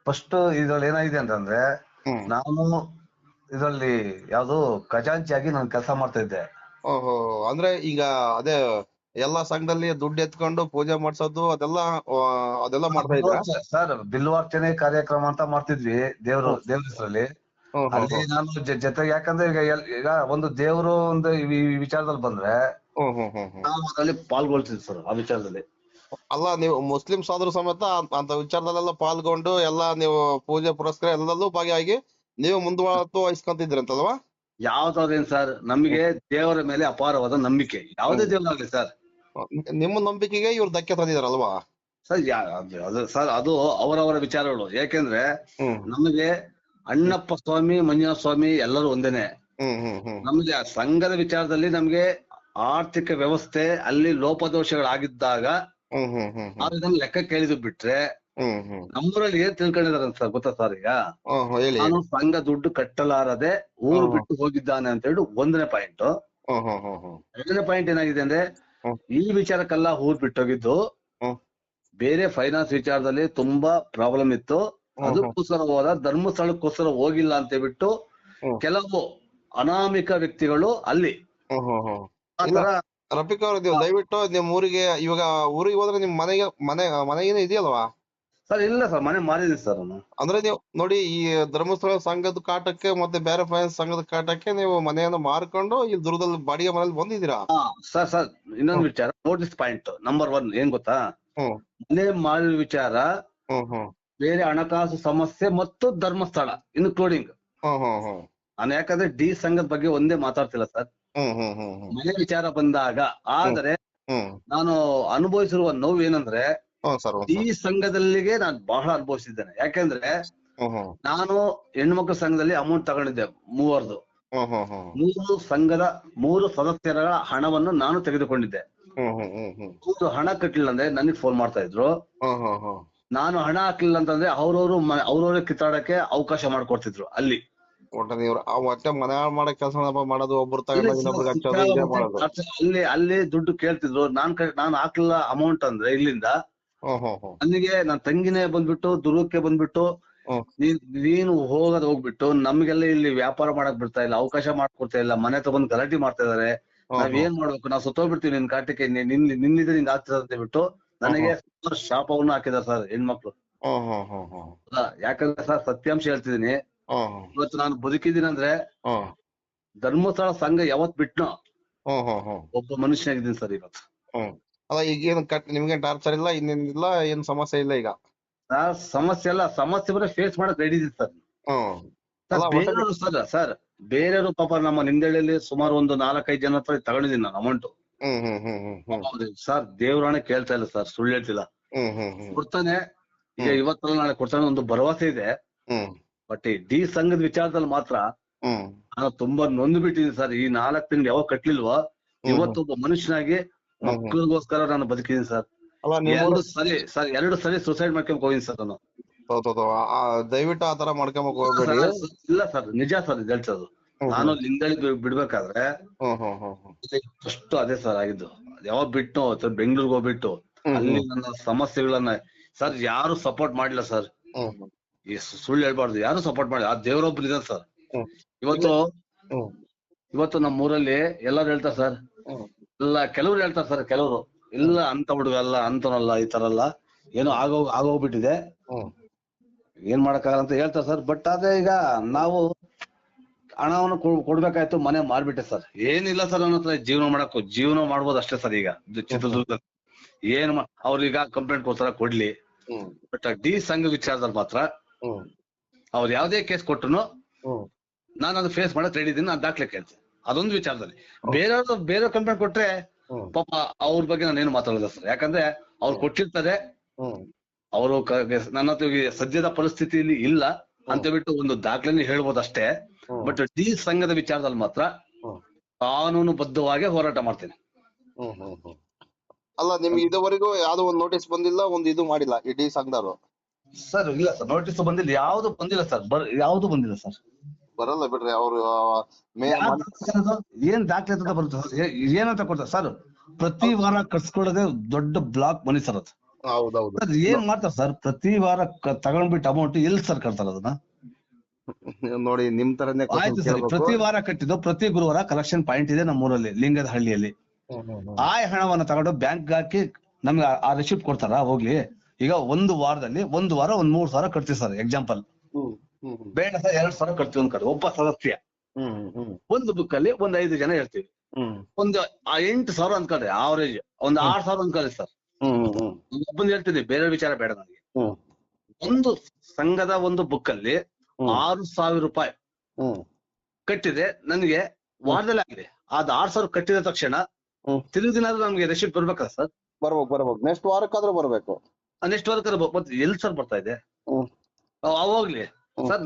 ಫಸ್ಟ್ ಇದ್ರಲ್ಲಿ ಏನಾಗಿದೆ ಅಂತಂದ್ರೆ ಹ್ಮ್. ನಾನು ಇದರಲ್ಲಿ ಯಾವ್ದು ಖಜಾಂಚಿಯಾಗಿ ನಾನು ಕೆಲಸ ಮಾಡ್ತಾ ಇದ್ದೆ. ಓಹೋ ಅಂದ್ರೆ ಈಗ ಅದೇ ಎಲ್ಲಾ ಸಂಘದಲ್ಲಿ ದುಡ್ಡು ಎತ್ಕೊಂಡು ಪೂಜೆ ಮಾಡ್ಸೋದು ಅದೆಲ್ಲ ಆ, ಅದೆಲ್ಲ ಮಾಡ್ತಾ ಇದ್ದೆ ಸರ್. ಬಿಲ್ವಾರ್ಚನೆ ಕಾರ್ಯಕ್ರಮ ಅಂತ ಮಾಡ್ತಿದ್ವಿ ದೇವ್ರು ದೇವ್ರ ಹೆಸರಲ್ಲಿ. ಅಲ್ಲಿ ನಾನು ಜ- ಜೊತೆಗೆ ಯಾಕಂದ್ರೆ ಈಗ ಎಲ್- ಈಗ ಒಂದು ದೇವ್ರು ಒಂದು ಈ ಈ ವಿಚಾರದಲ್ಲಿ ಬಂದ್ರೆ ಹ್ಮ್ ಹ್ಮ್ ಹ್ಮ್ ಹ್ಮ್. ನಾವು ಅದರಲ್ಲಿ ಪಾಲ್ಗೊಳ್ತೀವಿ ಸರ್ ಆ ವಿಚಾರದಲ್ಲಿ. ಅಲ್ಲ ನೀವು ಮುಸ್ಲಿಂ ಸಾಧು ಸಮೇತ ಅಂತ ವಿಚಾರದಲ್ಲೆಲ್ಲ ಪಾಲ್ಗೊಂಡು ಎಲ್ಲ ನೀವು ಪೂಜೆ ಪುರಸ್ಕಾರ ಎಲ್ಲದಲ್ಲೂ ಭಾಗಿಯಾಗಿ ನೀವು ಮುಂದುವರೆತು ವಹಿಸ್ಕೊಂತಿದ್ರಂತಲ್ವಾ? ಯಾವ್ದಾದೇನ್ ಸರ್? ನಮಗೆ ದೇವರ ಮೇಲೆ ಅಪಾರವಾದ ನಂಬಿಕೆ. ಯಾವುದೇ ದೇವರಾಗ್ಲಿ ಸರ್. ನಿಮ್ಮ ನಂಬಿಕೆಗೆ ಇವ್ರು ಧಕ್ಕೆ ತಂದಿದಾರಲ್ವಾ? ಸರ್ ಯಾ- ಅದು- ಸರ್ ಅದು ಅವರವರ ವಿಚಾರಗಳು. ಯಾಕೆಂದ್ರೆ ನಮಗೆ ಅಣ್ಣಪ್ಪ ಸ್ವಾಮಿ ಮಂಜುನಾಥ ಸ್ವಾಮಿ ಎಲ್ಲರೂ ಒಂದೇನೆ. ನಮ್ಗೆ ಸಂಘದ ವಿಚಾರದಲ್ಲಿ ನಮ್ಗೆ ಆರ್ಥಿಕ ವ್ಯವಸ್ಥೆ ಅಲ್ಲಿ ಲೋಪದೋಷಗಳಾಗಿದ್ದಾಗ ಹ್ಮ್ ಲೆಕ್ಕ ಕೇಳಿದ್ ಬಿಟ್ರೆ ನಮ್ಮೂರಲ್ಲಿ ಏನ್ ತಿಳ್ಕೊಂಡಿದಾರೆ ಸರ್ ಗೊತ್ತಾ ಸರ್ ಈಗ? ನಾನು ಸಂಘ ದುಡ್ಡು ಕಟ್ಟಲಾರದೆ ಊರು ಬಿಟ್ಟು ಹೋಗಿದ್ದಾನೆ ಅಂತ ಹೇಳಿ ಒಂದನೇ ಪಾಯಿಂಟ್. ಎರಡನೇ ಪಾಯಿಂಟ್ ಏನಾಗಿದೆ ಅಂದ್ರೆ ಈ ವಿಚಾರಕ್ಕೆಲ್ಲ ಊರ್ ಬಿಟ್ಟೋಗಿದ್ದು ಹೋಗಿದ್ದು ಬೇರೆ ಫೈನಾನ್ಸ್ ವಿಚಾರದಲ್ಲಿ ತುಂಬಾ ಪ್ರಾಬ್ಲಮ್ ಇತ್ತು. ಅದಕ್ಕೋಸ್ಕರ ಹೋದ ಧರ್ಮಸ್ಥಳಕ್ಕೋಸ್ಕರ ಹೋಗಿಲ್ಲ ಅಂತ ಹೇಳ್ಬಿಟ್ಟು ಕೆಲವು ಅನಾಮಿಕ ವ್ಯಕ್ತಿಗಳು ಅಲ್ಲಿ ರಫೀಕ್ ಅವ್ರ ನೀವು ದಯವಿಟ್ಟು ನಿಮ್ ಊರಿಗೆ ಇವಾಗ ಊರಿಗೆ ಹೋದ್ರೆ ನಿಮ್ ಮನೆಗೆ ಮನೆ ಮನೆಗೇನೆ ಇದೆಯಲ್ವಾ? ಸರ್ ಇಲ್ಲ ಸರ್ ಮನೆ ಮಾರಿದೆ ಸರ್ ನಾನು. ಅಂದ್ರೆ ನೀವು ನೋಡಿ ಈ ಧರ್ಮಸ್ಥಳ ಸಂಘದ ಕಾಟಕ್ಕೆ ಮತ್ತೆ ಬೇರೆ ಫೈನಾನ್ಸ್ ಸಂಘದ ಕಾಟಕ್ಕೆ ನೀವು ಮನೆಯನ್ನು ಮಾರ್ಕೊಂಡು ಇಲ್ಲಿ ದುರ್ಗದಲ್ಲಿ ಬಾಡಿಗೆ ಮನೇಲಿ ಬಂದಿದ್ದೀರಾ? ಸರ್ ಸರ್ ಇನ್ನೊಂದು ವಿಚಾರ ನೋಟಿಸ್ ಪಾಯಿಂಟ್ ನಂಬರ್ ಒನ್ ಏನ್ ಗೊತ್ತಾ? ಹ್ಮ್. ಮನೆ ಮಾರಿದ ವಿಚಾರ ಹ್ಮ್ ಹ್ಮ್. ಬೇರೆ ಹಣಕಾಸು ಸಮಸ್ಯೆ ಮತ್ತು ಧರ್ಮಸ್ಥಳ ಇನ್ಕ್ಲೂಡಿಂಗ್ ಹ್ಮ್ ಹ್ಮ್ ಹ್ಮ್. ನಾನು ಯಾಕಂದ್ರೆ ಡಿ ಸಂಘದ ಬಗ್ಗೆ ಒಂದೇ ಮಾತಾಡ್ತಿಲ್ಲ ಸರ್. ಮನೆ ವಿಚಾರ ಬಂದಾಗ ಆದರೆ ನಾನು ಅನುಭವಿಸಿರುವ ನೋವು ಏನಂದ್ರೆ ಈ ಸಂಘದಲ್ಲಿಗೆ ನಾನು ಬಹಳ ಅನುಭವಿಸಿದ್ದೇನೆ. ಯಾಕಂದ್ರೆ ನಾನು ಹೆಣ್ಮಕ್ಳ ಸಂಘದಲ್ಲಿ ಅಮೌಂಟ್ ತಗೊಂಡಿದ್ದೆ ಮೂವರ್ದು. ಮೂರು ಸಂಘದ ಮೂರು ಸದಸ್ಯರ ಹಣವನ್ನು ನಾನು ತೆಗೆದುಕೊಂಡಿದ್ದೆ. ಮೂರು ಹಣ ಕಟ್ಟಲಿಲ್ಲ ಅಂದ್ರೆ ನನಗೆ ಫೋನ್ ಮಾಡ್ತಾ ಇದ್ರು. ನಾನು ಹಣ ಹಾಕ್ಲಿಲ್ಲ ಅಂತಂದ್ರೆ ಅವ್ರವ್ರು ಅವ್ರವ್ರಿಗೆ ಕಿತ್ತಾಡಕ್ಕೆ ಅವಕಾಶ ಮಾಡ್ಕೊಡ್ತಿದ್ರು ಅಲ್ಲಿ. ಒಟ್ಟ ಆ ಒಟ್ಟೆ ಮನೆ ಮಾಡೋ ಕೆಲಸ ಮಾಡೋದು ಒಬ್ರು ತಗೊಂಡು ಇನ್ನೊಬ್ರಿಗೆ ಹಚ್ಚೋದು ಇದೇ ಮಾಡೋದು. ಅಲ್ಲಿ ಅಲ್ಲಿ ದುಡ್ಡು ಕೇಳ್ತಿದ್ರು. ನಾನ್ ಕ- ನಾನ್ ಹಾಕ್ಲಿಲ್ಲ ಅಮೌಂಟ್ ಅಂದ್ರೆ ಇಲ್ಲಿಂದ. ಹ್ಮ್ ಹ್ಮ್ ಹ್ಮ್. ನನಗೆ ನನ್ ತಂಗಿನೇ ಬಂದ್ಬಿಟ್ಟು ದುರ್ಗಕ್ಕೆ ಬಂದ್ಬಿಟ್ಟು ಹ್ಮ್. ನೀನ್ ನೀನು ಹೋಗೋದ್ ಹೋಗ್ಬಿಟ್ಟು ನಮ್ಗೆಲ್ಲ ಇಲ್ಲಿ ವ್ಯಾಪಾರ ಮಾಡಕ್ ಬಿಡ್ತಾ ಇಲ್ಲ ಅವಕಾಶ ಮಾಡ್ಕೊಡ್ತಾ ಇಲ್ಲ ಮನೆ ತಗೊಂಡ್ ಗಲಾಟೆ ಮಾಡ್ತಾ ಇದಾರೆ. ಹ್ಮ್ ನಾವ್ ಏನ್ ಮಾಡ್ಬೇಕು? ನಾವ್ ಸುತ್ತೋಗ್ಬಿಡ್ತೀವಿ ನಿನ್ ಕಾಟಕ್ಕೆ ನಿನ್ ನಿನ್ನಿದ್ರೆ ನಿಂಗ್ ಆಗ್ತದೆ ಅಂತ ಹೇಳ್ಬಿಟ್ಟು ನನಗೆ ಶಾಪವನ್ನು ಹಾಕಿದಾರೆ ಸರ್ ಹೆಣ್ಮಕ್ಳು. ಹ್ಮ್ ಹ್ಮ್ ಹ್ಮ್ ಹ್ಮ್. ಹೌದಾ? ಯಾಕಂದ್ರೆ ಸರ್ ಸತ್ಯಾಂಶ ಹೇಳ್ತಿದೀನಿ ಇವತ್ತು ನಾನು ಬದುಕಿದ್ದೀನಿ ಅಂದ್ರೆ ಧರ್ಮಸ್ಥಳ ಸಂಘ ಯಾವತ್ ಬಿಟ್ನೋ ಒಬ್ಬ ಮನುಷ್ಯನಾಗಿದ್ದೀನಿ ಸರ್ ಇವತ್ತು. ಅಲ್ಲ ಈಗ ಏನ್ ಕಟ್ ನಿಮ್ಗೆ ಟಾರ್ಚರ್ ಇಲ್ಲ ಇನ್ನೇನಿಲ್ಲ ಏನ್ ಸಮಸ್ಯೆ ಇಲ್ಲ ಈಗ? ಸಮಸ್ಯೆ ಅಲ್ಲ ಸಮಸ್ಯೆ ಬರೀ ಫೇಸ್ ಮಾಡಕ್ ರೆಡಿ ಇದ್ದೀನಿ ಸರ್. ಸರ್ ಬೇರೆಯವರು ಸರ್ ಸರ್ ಬೇರೆಯವರು ಪಾಪ ನಮ್ಮ ನಿಂದಳ್ಳಿಯಲ್ಲಿ ಸುಮಾರು ಒಂದು ನಾಲ್ಕೈದು ಜನ ಹತ್ರ ತಗೊಂಡಿದ್ದೀನಿ ನಾನು ಅಮೌಂಟ್ ಸರ್ ದೇವ್ರಾಣ ಕೇಳ್ತಾ ಇಲ್ಲ ಸರ್ ಸುಳ್ಳು ಹೇಳ್ತಿಲ್ಲ. ಕೊಡ್ತಾನೆ ಈಗ ಇವತ್ತಲ್ಲ ನಾಳೆ ಕೊಡ್ತಾನೆ ಒಂದು ಭರವಸೆ ಇದೆ. ಬಟ್ ಈ ಡಿ ಸಂಘದ ವಿಚಾರದಲ್ಲಿ ಮಾತ್ರ ನಾನು ತುಂಬಾ ನೊಂದು ಬಿಟ್ಟಿದ್ದೀನಿ ಸರ್. ಈ ನಾಲ್ಕು ತಿಂಗಳು ಯಾವಾಗ ಕಟ್ಲಿಲ್ವಾ ಇವತ್ತೊಬ್ಬ ಮನುಷ್ಯನಾಗಿ ಮಕ್ಕಳಿಗೋಸ್ಕರ ನಾನು ಬದುಕಿದ್ದೀನಿ ಸರ್. ಎರಡು ಸರಿ ಸರ್ ಎರಡು ಸರಿ ಸುಸೈಡ್ ಮಾಡ್ಕೊಂಡ್ ಹೋಗಿದ್ದೀನಿ ಸರ್ ನಾನು. ದಯವಿಟ್ಟು ಆ ತರ ಮಾಡ್ಕೊಂಬಕ್ ಹೋಗ್ಬೇಡಿ. ಇಲ್ಲ ಸರ್ ನಿಜ ಸರ್ ಇದು ಹೇಳ್ತದ್ದು ನಾನು ಲಿಂಗಳಿ ಬಿಡ್ಬೇಕಾದ್ರೆ ಅಷ್ಟು ಫಸ್ಟ್ ಅದೇ ಸರ್ ಆಗಿದ್ದು. ಯಾವಾಗ ಬಿಟ್ಟು ಬೆಂಗಳೂರಿಗೆ ಹೋಗ್ಬಿಟ್ಟು ಅಲ್ಲಿ ನನ್ನ ಸಮಸ್ಯೆಗಳನ್ನ ಸರ್ ಯಾರು ಸಪೋರ್ಟ್ ಮಾಡಿಲ್ಲ ಸರ್. ಈ ಸುಳ್ಳು ಹೇಳ್ಬಾರ್ದು. ಯಾರು ಸಪೋರ್ಟ್ ಮಾಡಿ ಆ ದೇವರೊಬ್ರು ಇದಾರೆ ಸರ್. ಇವತ್ತು ಇವತ್ತು ನಮ್ಮ ಊರಲ್ಲಿ ಎಲ್ಲರೂ ಹೇಳ್ತಾರೆ ಸರ್. ಎಲ್ಲ ಕೆಲವ್ರು ಹೇಳ್ತಾರೆ ಸರ್ ಕೆಲವರು. ಇಲ್ಲ ಅಂತ ಹುಡುಗ ಅಲ್ಲ ಅಂತನಲ್ಲ ಈ ತರ ಅಲ್ಲ ಏನೋ ಆಗೋ ಆಗೋಗ್ಬಿಟ್ಟಿದೆ. ಏನ್ ಮಾಡಕ್ಕಾಗಲ್ಲ ಅಂತ ಹೇಳ್ತಾರೆ ಸರ್. ಬಟ್ ಆದ್ರೆ ಈಗ ನಾವು ಹಣವನ್ನು ಕೊಡ್ಬೇಕಾಯ್ತು ಮನೆ ಮಾಡ್ಬಿಟ್ಟೆ ಸರ್. ಏನಿಲ್ಲ ಸರ್ ನನ್ನ ಹತ್ರ. ಜೀವನ ಮಾಡಕ್ಕೂ ಜೀವನ ಮಾಡ್ಬೋದು ಅಷ್ಟೇ ಸರ್ ಈಗ. ಚಿತ್ರದುರ್ಗ ಏನ್ ಅವ್ರೀಗ ಕಂಪ್ಲೇಂಟ್ ಕೊಡ್ತಾರ ಕೊಡ್ಲಿ. ಬಟ್ ಡಿ ಸಂಘ ವಿಚಾರದಲ್ಲಿ ಮಾತ್ರ ಹ್ಮ್. ಅವ್ರು ಯಾವ್ದೇ ಕೇಸ್ ಕೊಟ್ಟರು ಹ್ಮ್. ನಾನು ಅದು ಫೇಸ್ ಮಾಡಕ್ ರೆಡಿ ಇದೀನಿ ನಾನು ದಾಖಲೆ ಕೇಳ್ತೀನಿ ಅದೊಂದು ವಿಚಾರದಲ್ಲಿ. ಬೇರೆಯವ್ರು ಬೇರೆ ಕಂಪ್ಲೇಂಟ್ ಕೊಟ್ರೆ ಪಾಪ ಅವ್ರ ಬಗ್ಗೆ ನಾನು ಏನು ಮಾತಾಡೋದ ಸರ್. ಯಾಕಂದ್ರೆ ಅವ್ರು ಕೊಟ್ಟಿರ್ತಾರೆ ಅವರು ನನ್ನ ಹತ್ರ ಸದ್ಯದ ಪರಿಸ್ಥಿತಿಯಲ್ಲಿ ಇಲ್ಲ ಅಂತ ಬಿಟ್ಟು ಒಂದು ದಾಖಲೆನೇ ಹೇಳ್ಬೋದಷ್ಟೇ ಬಟ್ ಡಿ ಸಂಘದ ವಿಚಾರದಲ್ಲಿ ಮಾತ್ರ. ಕಾನೂನು ಬದ್ಧವಾಗಿ ಹೋರಾಟ ಮಾಡ್ತೇನೆ. ಅಲ್ಲ ನಿಮ್ಗೆ ಇದುವರೆಗೂ ಯಾವ್ದೋ ಒಂದು ನೋಟಿಸ್ ಬಂದಿಲ್ಲ ಒಂದು ಇದು ಮಾಡಿಲ್ಲ ಇಡೀ ಸಂಘದವ್ರು? ಸರ್ ಇಲ್ಲ ಸರ್ ನೋಟಿಸ್ ಬಂದಿಲ್ಲ. ಯಾವ್ದು ಬಂದಿಲ್ಲ ಸರ್. ಬರ್ ಯಾವ್ದು ಬಂದಿಲ್ಲ ಸರ್. ಬರಲ್ಲ ಬಿಡ್ರಿ ಅವ್ರು ಮೇ ಏನ್ ದಾಖಲೆ ಅಂತ ಬರುತ್ತೆ ಸರ್? ಏನಂತ ಕೊಡ್ತಾರೆ? ಸರ್ ಪ್ರತಿ ವಾರ ಕಟ್ಸ್ಕೊಳ್ಳೋದೇ ದೊಡ್ಡ ಬ್ಲಾಕ್ ಮನಿ ಸರ್ ಅದು. ಹೌದೌದು. ಸರ್ ಏನ್ ಮಾಡ್ತಾರೆ ಸರ್? ಪ್ರತಿ ವಾರ ತಗೊಂಡ್ಬಿಟ್ಟು ಅಮೌಂಟ್ ಎಲ್ಲಿ ಸರ್ ಕಟ್ತಾರೆ ಅದನ್ನ? ನೋಡಿ ನಿಮ್ ತರನೇ ಆಯ್ತು ಸರ್ ಪ್ರತಿ ವಾರ ಕಟ್ಟಿದ್ದು ಪ್ರತಿ ಗುರುವಾರ ಕಲೆಕ್ಷನ್ ಪಾಯಿಂಟ್ ಇದೆ ನಮ್ಮೂರಲ್ಲಿ ಲಿಂಗದ ಹಳ್ಳಿಯಲ್ಲಿ. ಆ ಹಣವನ್ನ ತಗೊಂಡು ಬ್ಯಾಂಕ್ ಹಾಕಿ ನಮ್ಗೆ ಆ ರಿಸಿಪ್ಟ್ ಕೊಡ್ತಾರ ಹೋಗ್ಲಿ? ಈಗ ಒಂದು ವಾರದಲ್ಲಿ ಒಂದು ವಾರ ಒಂದ್ ಮೂರ್ ಸಾವಿರ ಕಟ್ತೀವಿ ಸರ್ ಎಕ್ಸಾಂಪಲ್. ಬೇಡ ಸರ್ ಎರಡ್ ಸಾವಿರ ಕಟ್ತೀವಿ ಒಂದ್ ಕಡೆ ಒಬ್ಬ ಸದಸ್ಯ. ಒಂದು ಬುಕ್ ಅಲ್ಲಿ ಒಂದ್ ಐದು ಜನ ಹೇಳ್ತೀವಿ ಒಂದು ಎಂಟು ಸಾವಿರ ಅನ್ಕೊಳ್ರಿ ಆವರೇಜ್ ಒಂದ್ ಆರ್ ಸಾವಿರ ಅನ್ಕೊಳ್ರಿ ಸರ್. ಒಬ್ಬಂದು ಹೇಳ್ತೀನಿ ಬೇರೆ ವಿಚಾರ ಬೇಡ ನನಗೆ. ಒಂದು ಸಂಘದ ಒಂದು ಬುಕ್ ಅಲ್ಲಿ. ಆರು ಸಾವಿರ ರೂಪಾಯಿ ಕಟ್ಟಿದ್ರೆ ಕಟ್ಟಿದೆ ನನಗೆ ವಾರದಲ್ಲಿ ಆಗಿದೆ. ಅದ್ ಆರ್ ಸಾವಿರ ಕಟ್ಟಿದ ತಕ್ಷಣ ಹ್ಮ್. ತಿರುಗಿ ದಿನ ನಮ್ಗೆ ರೆಸಿಪ್ಟ್ ಬರ್ಬೇಕಲ್ಲ ಸರ್? ಬರ್ಬೇಕು ಬರ್ಬೇಕು. ನೆಕ್ಸ್ಟ್ ವಾರಕ್ಕಾದ್ರೂ ಬರ್ಬೇಕು. ನೆಕ್ಸ್ಟ್ ವರ್ಕರ್ ಮತ್ತೆ ಎಲ್ಲಿ ಸರ್ ಬರ್ತಾ ಇದೆ? ಅವಾಗ್ಲಿ ಸರ್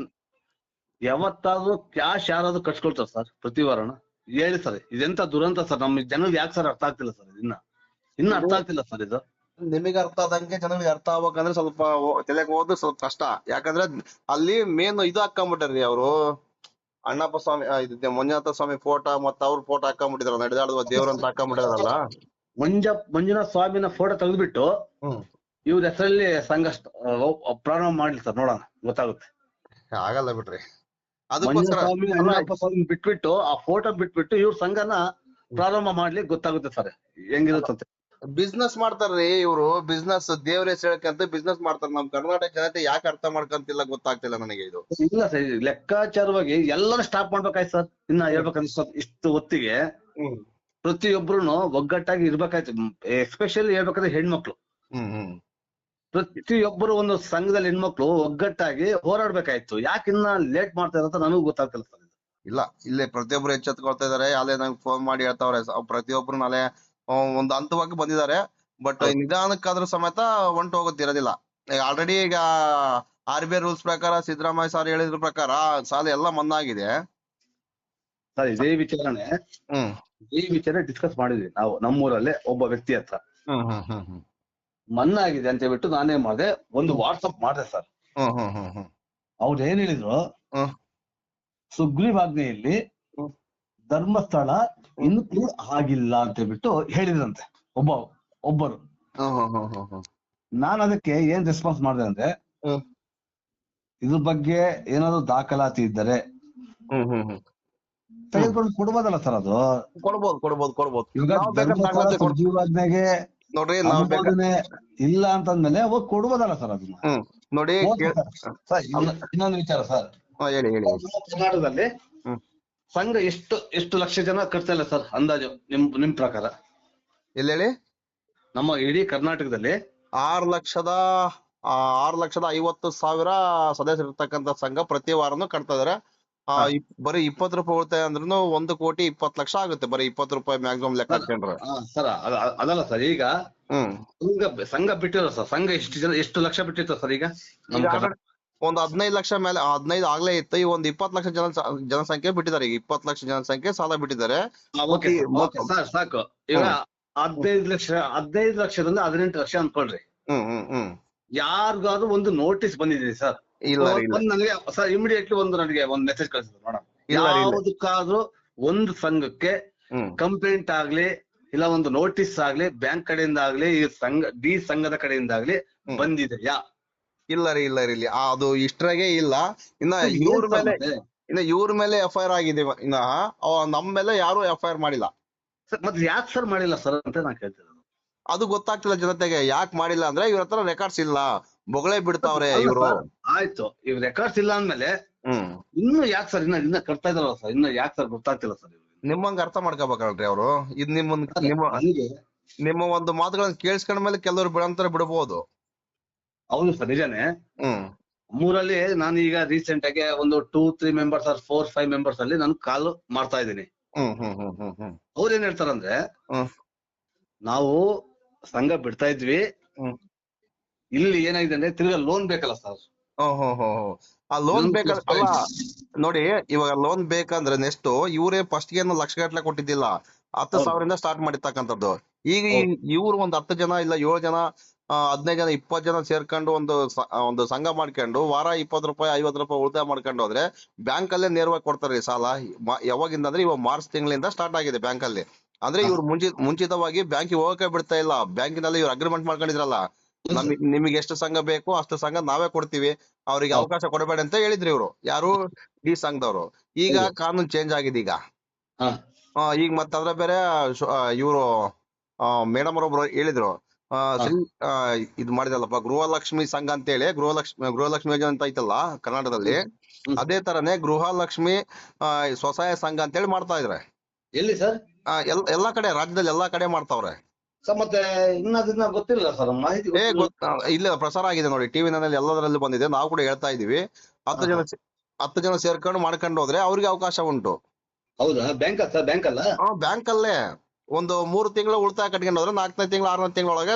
ಯಾವತ್ತಾದ್ರೂ ಕ್ಯಾಶ್ ಯಾರಾದ್ರೂ ಕಟ್ಸ್ಕೊಳ್ತಾರ ಸರ್ ಪ್ರತಿ ವಾರನ. ಹೇಳಿ ಸರ್ ಇದೆಂತ ದುರಂತ ಸರ್ ನಮ್ಮ ಜನರಿಗೆ ಯಾಕೆ ಸರ್ ಅರ್ಥ ಆಗ್ತಿಲ್ಲ ಸರ್ ಇನ್ನ? ಇನ್ನ ಅರ್ಥ ಆಗ್ತಿಲ್ಲ ಸರ್ ಇದು. ನಿಮಗೆ ಅರ್ಥ ಆದಂಗೆ ಜನರಿಗೆ ಅರ್ಥ ಆಗ್ಬೇಕಂದ್ರೆ ಸ್ವಲ್ಪ ತಲೆಗೆ ಹೋದ್ರೆ ಸ್ವಲ್ಪ ಕಷ್ಟ. ಯಾಕಂದ್ರೆ ಅಲ್ಲಿ ಮೇನ್ ಇದು ಹಾಕೊಂಡ್ಬಿಟ್ಟಾರ್ರಿ ಅವರು. ಅಣ್ಣಪ್ಪ ಸ್ವಾಮಿ ಇದು ಮಂಜುನಾಥ ಸ್ವಾಮಿ ಫೋಟೋ ಮತ್ತ ಅವ್ರ ಫೋಟೋ ಹಾಕೊಂಡ್ಬಿಟ್ಟಿದ್ರು ನಡೆದಾಡುವ ದೇವ್ರಂತ ಹಾಕೊಂಡ್ಬಿಟ್ಟಿದ್ರಲ್ಲ ಮಂಜ ಮಂಜುನಾಥ ಸ್ವಾಮಿನ ಫೋಟೋ ತೆಗೆದ್ಬಿಟ್ಟು ಇವ್ರ ಹೆಸರಲ್ಲಿ ಸಂಘ ಪ್ರಾರಂಭ ಮಾಡ್ಲಿ ಸರ್ ನೋಡೋಣ ಗೊತ್ತಾಗುತ್ತೆ. ಆಗಲ್ಲ ಬಿಡ್ರಿ. ಸ್ವಾಮಿ ಬಿಟ್ಬಿಟ್ಟು ಆ ಫೋಟೋ ಬಿಟ್ಬಿಟ್ಟು ಇವ್ರ ಸಂಘನ ಪ್ರಾರಂಭ ಮಾಡ್ಲಿಕ್ಕೆ ಗೊತ್ತಾಗುತ್ತೆ ಸರ್. ಹೆಂಗಿರುತ್ತಂತೆ ಬಿಸ್ನೆಸ್ ಮಾಡ್ತಾರ್ರಿ ಇವ್ರು ಬಿಸ್ನೆಸ್ ದೇವ್ರ ಹೇಳ್ಕಂತ ಬಿಸ್ನೆಸ್ ಮಾಡ್ತಾರ. ನಮ್ ಕರ್ನಾಟಕ ಜನತೆ ಯಾಕೆ ಅರ್ಥ ಮಾಡ್ಕಂತಿಲ್ಲ ಗೊತ್ತಾಗ್ತಿಲ್ಲ ನನಗೆ ಇದು. ಇಲ್ಲ ಸರ್ ಲೆಕ್ಕಾಚಾರವಾಗಿ ಎಲ್ಲರೂ ಸ್ಟಾಪ್ ಮಾಡ್ಬೇಕಾಯ್ತು ಸರ್. ಇನ್ನ ಹೇಳ್ಬೇಕಂತ ಇಷ್ಟು ಹೊತ್ತಿಗೆ. ಪ್ರತಿಯೊಬ್ರು ಒಗ್ಗಟ್ಟಾಗಿ ಇರ್ಬೇಕಾಯ್ತು. ಎಸ್ಪೆಷಲಿ ಹೇಳ್ಬೇಕಂದ್ರೆ ಹೆಣ್ಮಕ್ಳು. ಹ್ಮ್ ಹ್ಮ್. ಪ್ರತಿಯೊಬ್ಬರು ಒಂದು ಸಂಘದಲ್ಲಿ ಹೆಣ್ಮಕ್ಳು ಒಗ್ಗಟ್ಟಾಗಿ ಹೋರಾಡ್ಬೇಕಾಯ್ತು. ಯಾಕಿನ್ನ ಲೇಟ್ ಮಾಡ್ತಾ ಇರೋ ನನಗೂ ಗೊತ್ತಾಗ್ತಿಲ್ಲ ಸರ್ ಇಲ್ಲ ಇಲ್ಲೇ ಪ್ರತಿಯೊಬ್ರು ಎಚ್ಚೆತ್ಕೊಳ್ತಾ ಇದಾರೆ. ಅಲ್ಲೇ ನಂಗೆ ಫೋನ್ ಮಾಡಿ ಹೇಳ್ತಾವ್ರೆ. ಪ್ರತಿಯೊಬ್ರು ನಾಳೆ ಒಂದು ಹಂತವಾಗಿ ಬಂದಿದ್ದಾರೆ. ಬಟ್. ನಿಧಾನಕ್ಕಾದ್ರೂ ಸಮೇತ ಹೊಂಟು ಹೋಗುತ್ತಿರೋದಿಲ್ಲ ಆಲ್ರೆಡಿ ಈಗ ಆರ್ ಬಿ ಐ ರೂಲ್ಸ್ ಪ್ರಕಾರ ಸಿದ್ದರಾಮಯ್ಯ ಸರ್ ಹೇಳಿದ್ರ ಪ್ರಕಾರ ಸಾಲ ಎಲ್ಲ ಮನ್ನಾ ಆಗಿದೆ ಸರ್ ಇದೇ ವಿಚಾರನೆ ಹ್ಮ್. ಈ ವಿಚಾರ ಡಿಸ್ಕಸ್ ಮಾಡಿದ್ವಿ ನಾವು ನಮ್ಮೂರಲ್ಲೇ ಒಬ್ಬ ವ್ಯಕ್ತಿ ಹತ್ರ. ಆಗಿದೆ ಅಂತ ಹೇಳ್ಬಿಟ್ಟು ನಾನೇ ಮಾಡಿದೆ. ಒಂದು ವಾಟ್ಸಪ್ ಮಾಡಿದೆ ಸರ್. ಅವ್ರು ಏನ್ ಹೇಳಿದ್ರು. ಸುಗ್ರೀವಾಜ್ಞೆಯಲ್ಲಿ. ಧರ್ಮಸ್ಥಳ ಇನ್ಕ್ಲೂಡ್ ಆಗಿಲ್ಲ ಅಂತ ಹೇಳ್ಬಿಟ್ಟು ಹೇಳಿದ್ರಂತೆ ಒಬ್ಬ ಒಬ್ಬರು. ನಾನು ಅದಕ್ಕೆ ಏನ್ ರೆಸ್ಪಾನ್ಸ್ ಮಾಡಿದೆ ಅಂದ್ರೆ. ಇದ್ರ ಬಗ್ಗೆ ಏನಾದ್ರು ದಾಖಲಾತಿ ಇದ್ದರೆ ತೆಗೆದುಕೊಂಡು ಕೊಡ್ಬೋದಲ್ಲ ಸರ್ ಅದು? ಕೊಡ್ಬೋದು ಕೊಡ್ಬೋದು ಕೊಡ್ಬೋದು. ಇವಾಗ ನೋಡ್ರಿ ನಾವ್ ಅನುಮೋದನೆ ಇಲ್ಲ ಅಂತಂದ್ಮೇಲೆ ಅವಾಗ ಕೊಡ್ಬೋದಲ್ಲ ಸರ್ ಅದನ್ನ ಹ್ಮ್ ನೋಡಿ ಕೇಳ್- ಸರ್. ಇನ್ನೊಂದು ವಿಚಾರ ಸರ್ ಹಾ, ಹೇಳಿ ಹೇಳಿ. ಕರ್ನಾಟಕದಲ್ಲಿ ಹ್ಮ್. ಸಂಘ ಎಷ್ಟು ಎಷ್ಟು ಲಕ್ಷ ಜನ ಕಟ್ತಾ ಇಲ್ಲ ಸರ್ ಅಂದಾಜು ನಿಮ್ ನಿಮ್ ಪ್ರಕಾರ ಎಲ್ಲಿ ಹೇಳಿ ನಮ್ಮ ಇಡೀ ಕರ್ನಾಟಕದಲ್ಲಿ ಆರ್ ಲಕ್ಷದ ಆ, ಆರ್ ಲಕ್ಷದ ಐವತ್ತು ಸಾವಿರ ಸದಸ್ಯರಿರ್ತಕ್ಕಂತ ಸಂಘ ಪ್ರತಿ ವಾರನು ಕಟ್ತಾ ಇದಾರೆ ಆ. ಇಪ್- ಬರೀ ಇಪ್ಪತ್ತು ರೂಪಾಯಿ ಉಳಿತಾಯ ಅಂದ್ರೂ ಒಂದು ಕೋಟಿ ಇಪ್ಪತ್ತು ಲಕ್ಷ ಆಗುತ್ತೆ ಬರೀ ಇಪ್ಪತ್ತು ರೂಪಾಯಿ ಮ್ಯಾಕ್ಸಿಮಮ್ ಲೆಕ್ಕ ಹಾಕೊಂಡ್ರೆ ಸರ್ ಅದ- ಅದ- ಅದಲ್ಲ ಸರ್ ಈಗ ಹ್ಮ್. ಸಂಘ ಸಂಘ ಬಿಟ್ಟಿರೋ ಸರ್ ಸಂಘ ಎಷ್ಟು ಜನ ಎಷ್ಟು ಲಕ್ಷ ಬಿಟ್ಟಿತ್ತು ಸರ್ ಈಗ ನಮ್ಮ ಈಗ ಕರ್ನಾಟಕ ಒಂದ್ ಹದಿನೈದು ಲಕ್ಷ ಮೇಲೆ ಹದಿನೈದು ಆಗ್ಲೇ ಇತ್ತು ಈ ಒಂದ್ ಇಪ್ಪತ್ತು ಲಕ್ಷ ಜನ ಜನಸಂಖ್ಯೆ ಬಿಟ್ಟಿದ್ದಾರೆ ಈಗ ಇಪ್ಪತ್ತು ಲಕ್ಷ ಜನಸಂಖ್ಯೆ ಸಾಲ ಬಿಟ್ಟಿದ್ದಾರೆ. Okay sir, okay. ಸರ್ ಸಾಕು. ಈಗ ಹದಿನೈದು ಲಕ್ಷ ಹದಿನೈದು ಲಕ್ಷದಿಂದ ಹದಿನೆಂಟು ಲಕ್ಷ ಅನ್ಕೊಳ್ರಿ. ಹ್ಮ್ ಹ್ಮ್ ಹ್ಮ್. ಯಾರಿಗಾದ್ರೂ ಒಂದು ನೋಟಿಸ್ ಬಂದಿದೆ ಸರ್. ಇಲ್ಲ ಒಂದು ನನಗೆ ಸರ್ ಇಮಿಡಿಯೇಟ್ಲಿ ಒಂದು ನನಗೆ ಒಂದು ಮೆಸೇಜ್ ಕಳಿಸಿದ್ರು ನೋಡೋಣ ಯಾವುದಕ್ಕಾದ್ರೂ ಒಂದು ಸಂಘಕ್ಕೆ ಕಂಪ್ಲೇಂಟ್ ಆಗ್ಲಿ ಇಲ್ಲ ಒಂದು ನೋಟಿಸ್ ಆಗ್ಲಿ ಬ್ಯಾಂಕ್ ಕಡೆಯಿಂದ ಆಗ್ಲಿ ಈ ಸಂಘ ಡಿ ಸಂಘದ ಕಡೆಯಿಂದ ಆಗ್ಲಿ. ಬಂದಿದೆಯಾ? ಇಲ್ಲ ರೀ ಇಲ್ಲ ರೀ ಇಲ್ಲಿ. ಅದು ಇಷ್ಟರಾಗೆ ಇಲ್ಲ. ಇನ್ನ ಇವ್ರ ಮೇಲೆ ಇನ್ನ ಇವ್ರ ಮೇಲೆ ಎಫ್ ಐ ಆರ್ ಆಗಿದೆ ಇನ್ನ ನಮ್ ಮೇಲೆ ಯಾರು ಎಫ್ ಐ ಆರ್ ಮಾಡಿಲ್ಲ. ಸರ್, ಮತ್ತೆ ಯಾಕೆ ಸರ್ ಮಾಡಿಲ್ಲ ಸರ್ ಅಂತ ನಾನು ಕೇಳ್ತಿರೋದು. ಅದು ಗೊತ್ತಾಗ್ತಿಲ್ಲ ಜನತೆಗೆ ಯಾಕೆ ಮಾಡಿಲ್ಲ ಅಂದ್ರೆ ಇವ್ರ ಹತ್ರ ರೆಕಾರ್ಡ್ಸ್ ಇಲ್ಲ. ಬೊಗಳೆ ಬಿಡ್ತಾವ್ರೆ ಇವರು. ಆಯ್ತು. ಇವ್ ರೆಕಾರ್ಡ್ಸ್ ಇಲ್ಲ ಅಂದ್ಮೇಲೆ ಹ್ಮ್. ಇನ್ನು ಯಾಕೆ ಸರ್ ಇನ್ನ ಇನ್ನ ಕಟ್ತಾ ಇದಾರಲ್ಲ ಸರ್ ಇನ್ನ ಯಾಕೆ ಸರ್ ಗೊತ್ತಾಗ್ತಿಲ್ಲ ಸರ್ ನಿಮ್ಮಂಗ ಅರ್ಥ ಮಾಡ್ಕೋಬೇಕಲ್ರಿ ಅವರು. ಇದ್ ನಿಮ್ಮ ನಿಮ್ಮ ನಿಮ್ಮ ಒಂದು ಮಾತುಗಳನ್ನ ಕೇಳಿಸ್ಕೊಂಡ ಮೇಲೆ ಕೆಲವರು ಬಿಡಂತಾರೆ ಬಿಡಬಹುದು ಹೌದು ಸರ್ ನಿಜಾನೇ. ಹ್ಮ್. ಮೂರಲ್ಲಿ ನಾನು ಈಗ ರೀಸೆಂಟ್ ಆಗಿ ಒಂದು two three members or four five members ಅಲ್ಲಿ ನಾನು ಕಾಲ್ ಮಾಡ್ತಾ ಇದ್ದೀನಿ. ಅವ್ರು ಏನ್ ಹೇಳ್ತಾರಂದ್ರೆ. ನಾವು ಸಂಘ ಬಿಡ್ತಾ ಇದ್ವಿ. ಇಲ್ಲಿ ಏನಾಗಿದೆ ಅಂದ್ರೆ ತಿರ್ಗಾ ಲೋನ್ ಬೇಕಲ್ಲ ಸರ್. ಆ ಲೋನ್ ಬೇಕಲ್ಲ ಅಲ್ಲ ನೋಡಿ ಇವಾಗ ಲೋನ್ ಬೇಕಂದ್ರೆ ನೆಕ್ಸ್ಟ್ ಇವರೇ ಫಸ್ಟ್ಗೆ ಲಕ್ಷ ಗಟ್ಲೆ ಕೊಟ್ಟಿದ್ದಿಲ್ಲ ಹತ್ತು. ಸಾವಿರದಿಂದ ಸ್ಟಾರ್ಟ್ ಮಾಡಿರ್ತಕ್ಕಂಥದ್ದು ಈಗ. ಇವ್ರು ಒಂದ್ ಹತ್ತು ಜನ ಇಲ್ಲ ಏಳು ಜನ ಹದಿನೈದು ಜನ ಇಪ್ಪತ್ತು ಜನ ಸೇರ್ಕೊಂಡು ಒಂದು ಒಂದು ಸಂಘ ಮಾಡ್ಕೊಂಡು ವಾರ ಇಪ್ಪತ್ತು ರೂಪಾಯಿ ಐವತ್ತು ರೂಪಾಯಿ ಉಳಿತಾಯ ಮಾಡ್ಕೊಂಡು ಹೋದ್ರೆ ಬ್ಯಾಂಕ್ ಅಲ್ಲೇ ನೇರವಾಗಿ ಕೊಡ್ತಾರೆ ಸಾಲ ಯಾವಾಗಿಂದ ಅಂದ್ರೆ ಇವಾಗ ಮಾರ್ಚ್ ತಿಂಗಳಿಂದ ಸ್ಟಾರ್ಟ್ ಆಗಿದೆ ಬ್ಯಾಂಕ್ ಅಲ್ಲಿ ಅಂದ್ರೆ. ಇವ್ರು ಮುಂಚಿ ಮುಂಚಿತವಾಗಿ ಬ್ಯಾಂಕಿಗೆ ಹೋಗಕ್ಕೆ ಬಿಡ್ತಾ ಇಲ್ಲ ಬ್ಯಾಂಕಿನಲ್ಲಿ ಇವ್ರು ಅಗ್ರಿಮೆಂಟ್ ಮಾಡ್ಕೊಂಡಿದ್ರಲ್ಲ ನಮಗೆ ನಿಮಗೆ ಎಷ್ಟು ಸಂಘ ಬೇಕು ಅಷ್ಟು ಸಂಘ ನಾವೇ ಕೊಡ್ತೀವಿ. ಅವ್ರಿಗೆ ಅವಕಾಶ ಕೊಡಬೇಡ ಅಂತ ಹೇಳಿದ್ರಿ ಇವರು. ಯಾರು ಈ ಸಂಘದವರು. ಈಗ. ಕಾನೂನು ಚೇಂಜ್ ಆಗಿದೆ ಈಗ. ಹಾ. ಆ, ಈಗ ಮತ್ತ ಅದ್ರ ಬೇರೆ ಇವರು ಮೇಡಮ್ ಅವರೊಬ್ರು ಹೇಳಿದ್ರು. ಆ, ಶ್ರೀ ಆ, ಇದ್ ಮಾಡಿದಲ್ಲಪ್ಪ ಗೃಹಲಕ್ಷ್ಮಿ ಸಂಘ ಅಂತ ಹೇಳಿ ಗೃಹಲಕ್ಷ್ಮಿ ಗೃಹಲಕ್ಷ್ಮಿ ಯೋಜನೆ ಅಂತ ಐತಲ್ಲ ಕರ್ನಾಟಕದಲ್ಲಿ ಹ್ಮ್. ಅದೇ ತರನೇ ಗೃಹಲಕ್ಷ್ಮಿ ಆ, ಸ್ವಸಹಾಯ ಸಂಘ ಅಂತ ಹೇಳಿ ಮಾಡ್ತಾ ಇದ್ರೆ. ಎಲ್ಲಿ ಸರ್? ಆ, ಎಲ್- ಎಲ್ಲಾ ಕಡೆ ರಾಜ್ಯದಲ್ಲಿ ಎಲ್ಲಾ ಕಡೆ ಮಾಡ್ತಾವ್ರೆ. ಸರ್ ಮತ್ತೆ ಇನ್ನ ಅದನ್ನ ಗೊತ್ತಿಲ್ಲ ಸರ್ ಮಾಹಿತಿ ಏ. ಇಲ್ಲ ಪ್ರಸಾರ ಆಗಿದೆ ನೋಡಿ ಟಿವಿ ನಲ್ಲಿ ಎಲ್ಲದರಲ್ಲಿ ಬಂದಿದೆ ನಾವು ಕೂಡ ಹೇಳ್ತಾ ಇದೀವಿ ಹತ್ತು ಜನ ಸೇ- ಹತ್ತು ಜನ ಸೇರ್ಕೊಂಡು ಮಾಡ್ಕೊಂಡು ಹೋದ್ರೆ ಅವ್ರಿಗೆ ಅವಕಾಶ ಉಂಟು. ಹೌದಾ? ಬ್ಯಾಂಕ್ ಸರ್ ಬ್ಯಾಂಕ್ ಅಲ್ಲ? ಬ್ಯಾಂಕ್ ಅಲ್ಲೇ. ಒಂದು ಮೂರು ತಿಂಗಳು ಉಳಿತಾಯ ಕಟ್ಕೊಂಡು ಹೋದ್ರೆ ನಾಲ್ಕನೇ ತಿಂಗಳು ಆರನೇ ತಿಂಗಳೊಳಗೆ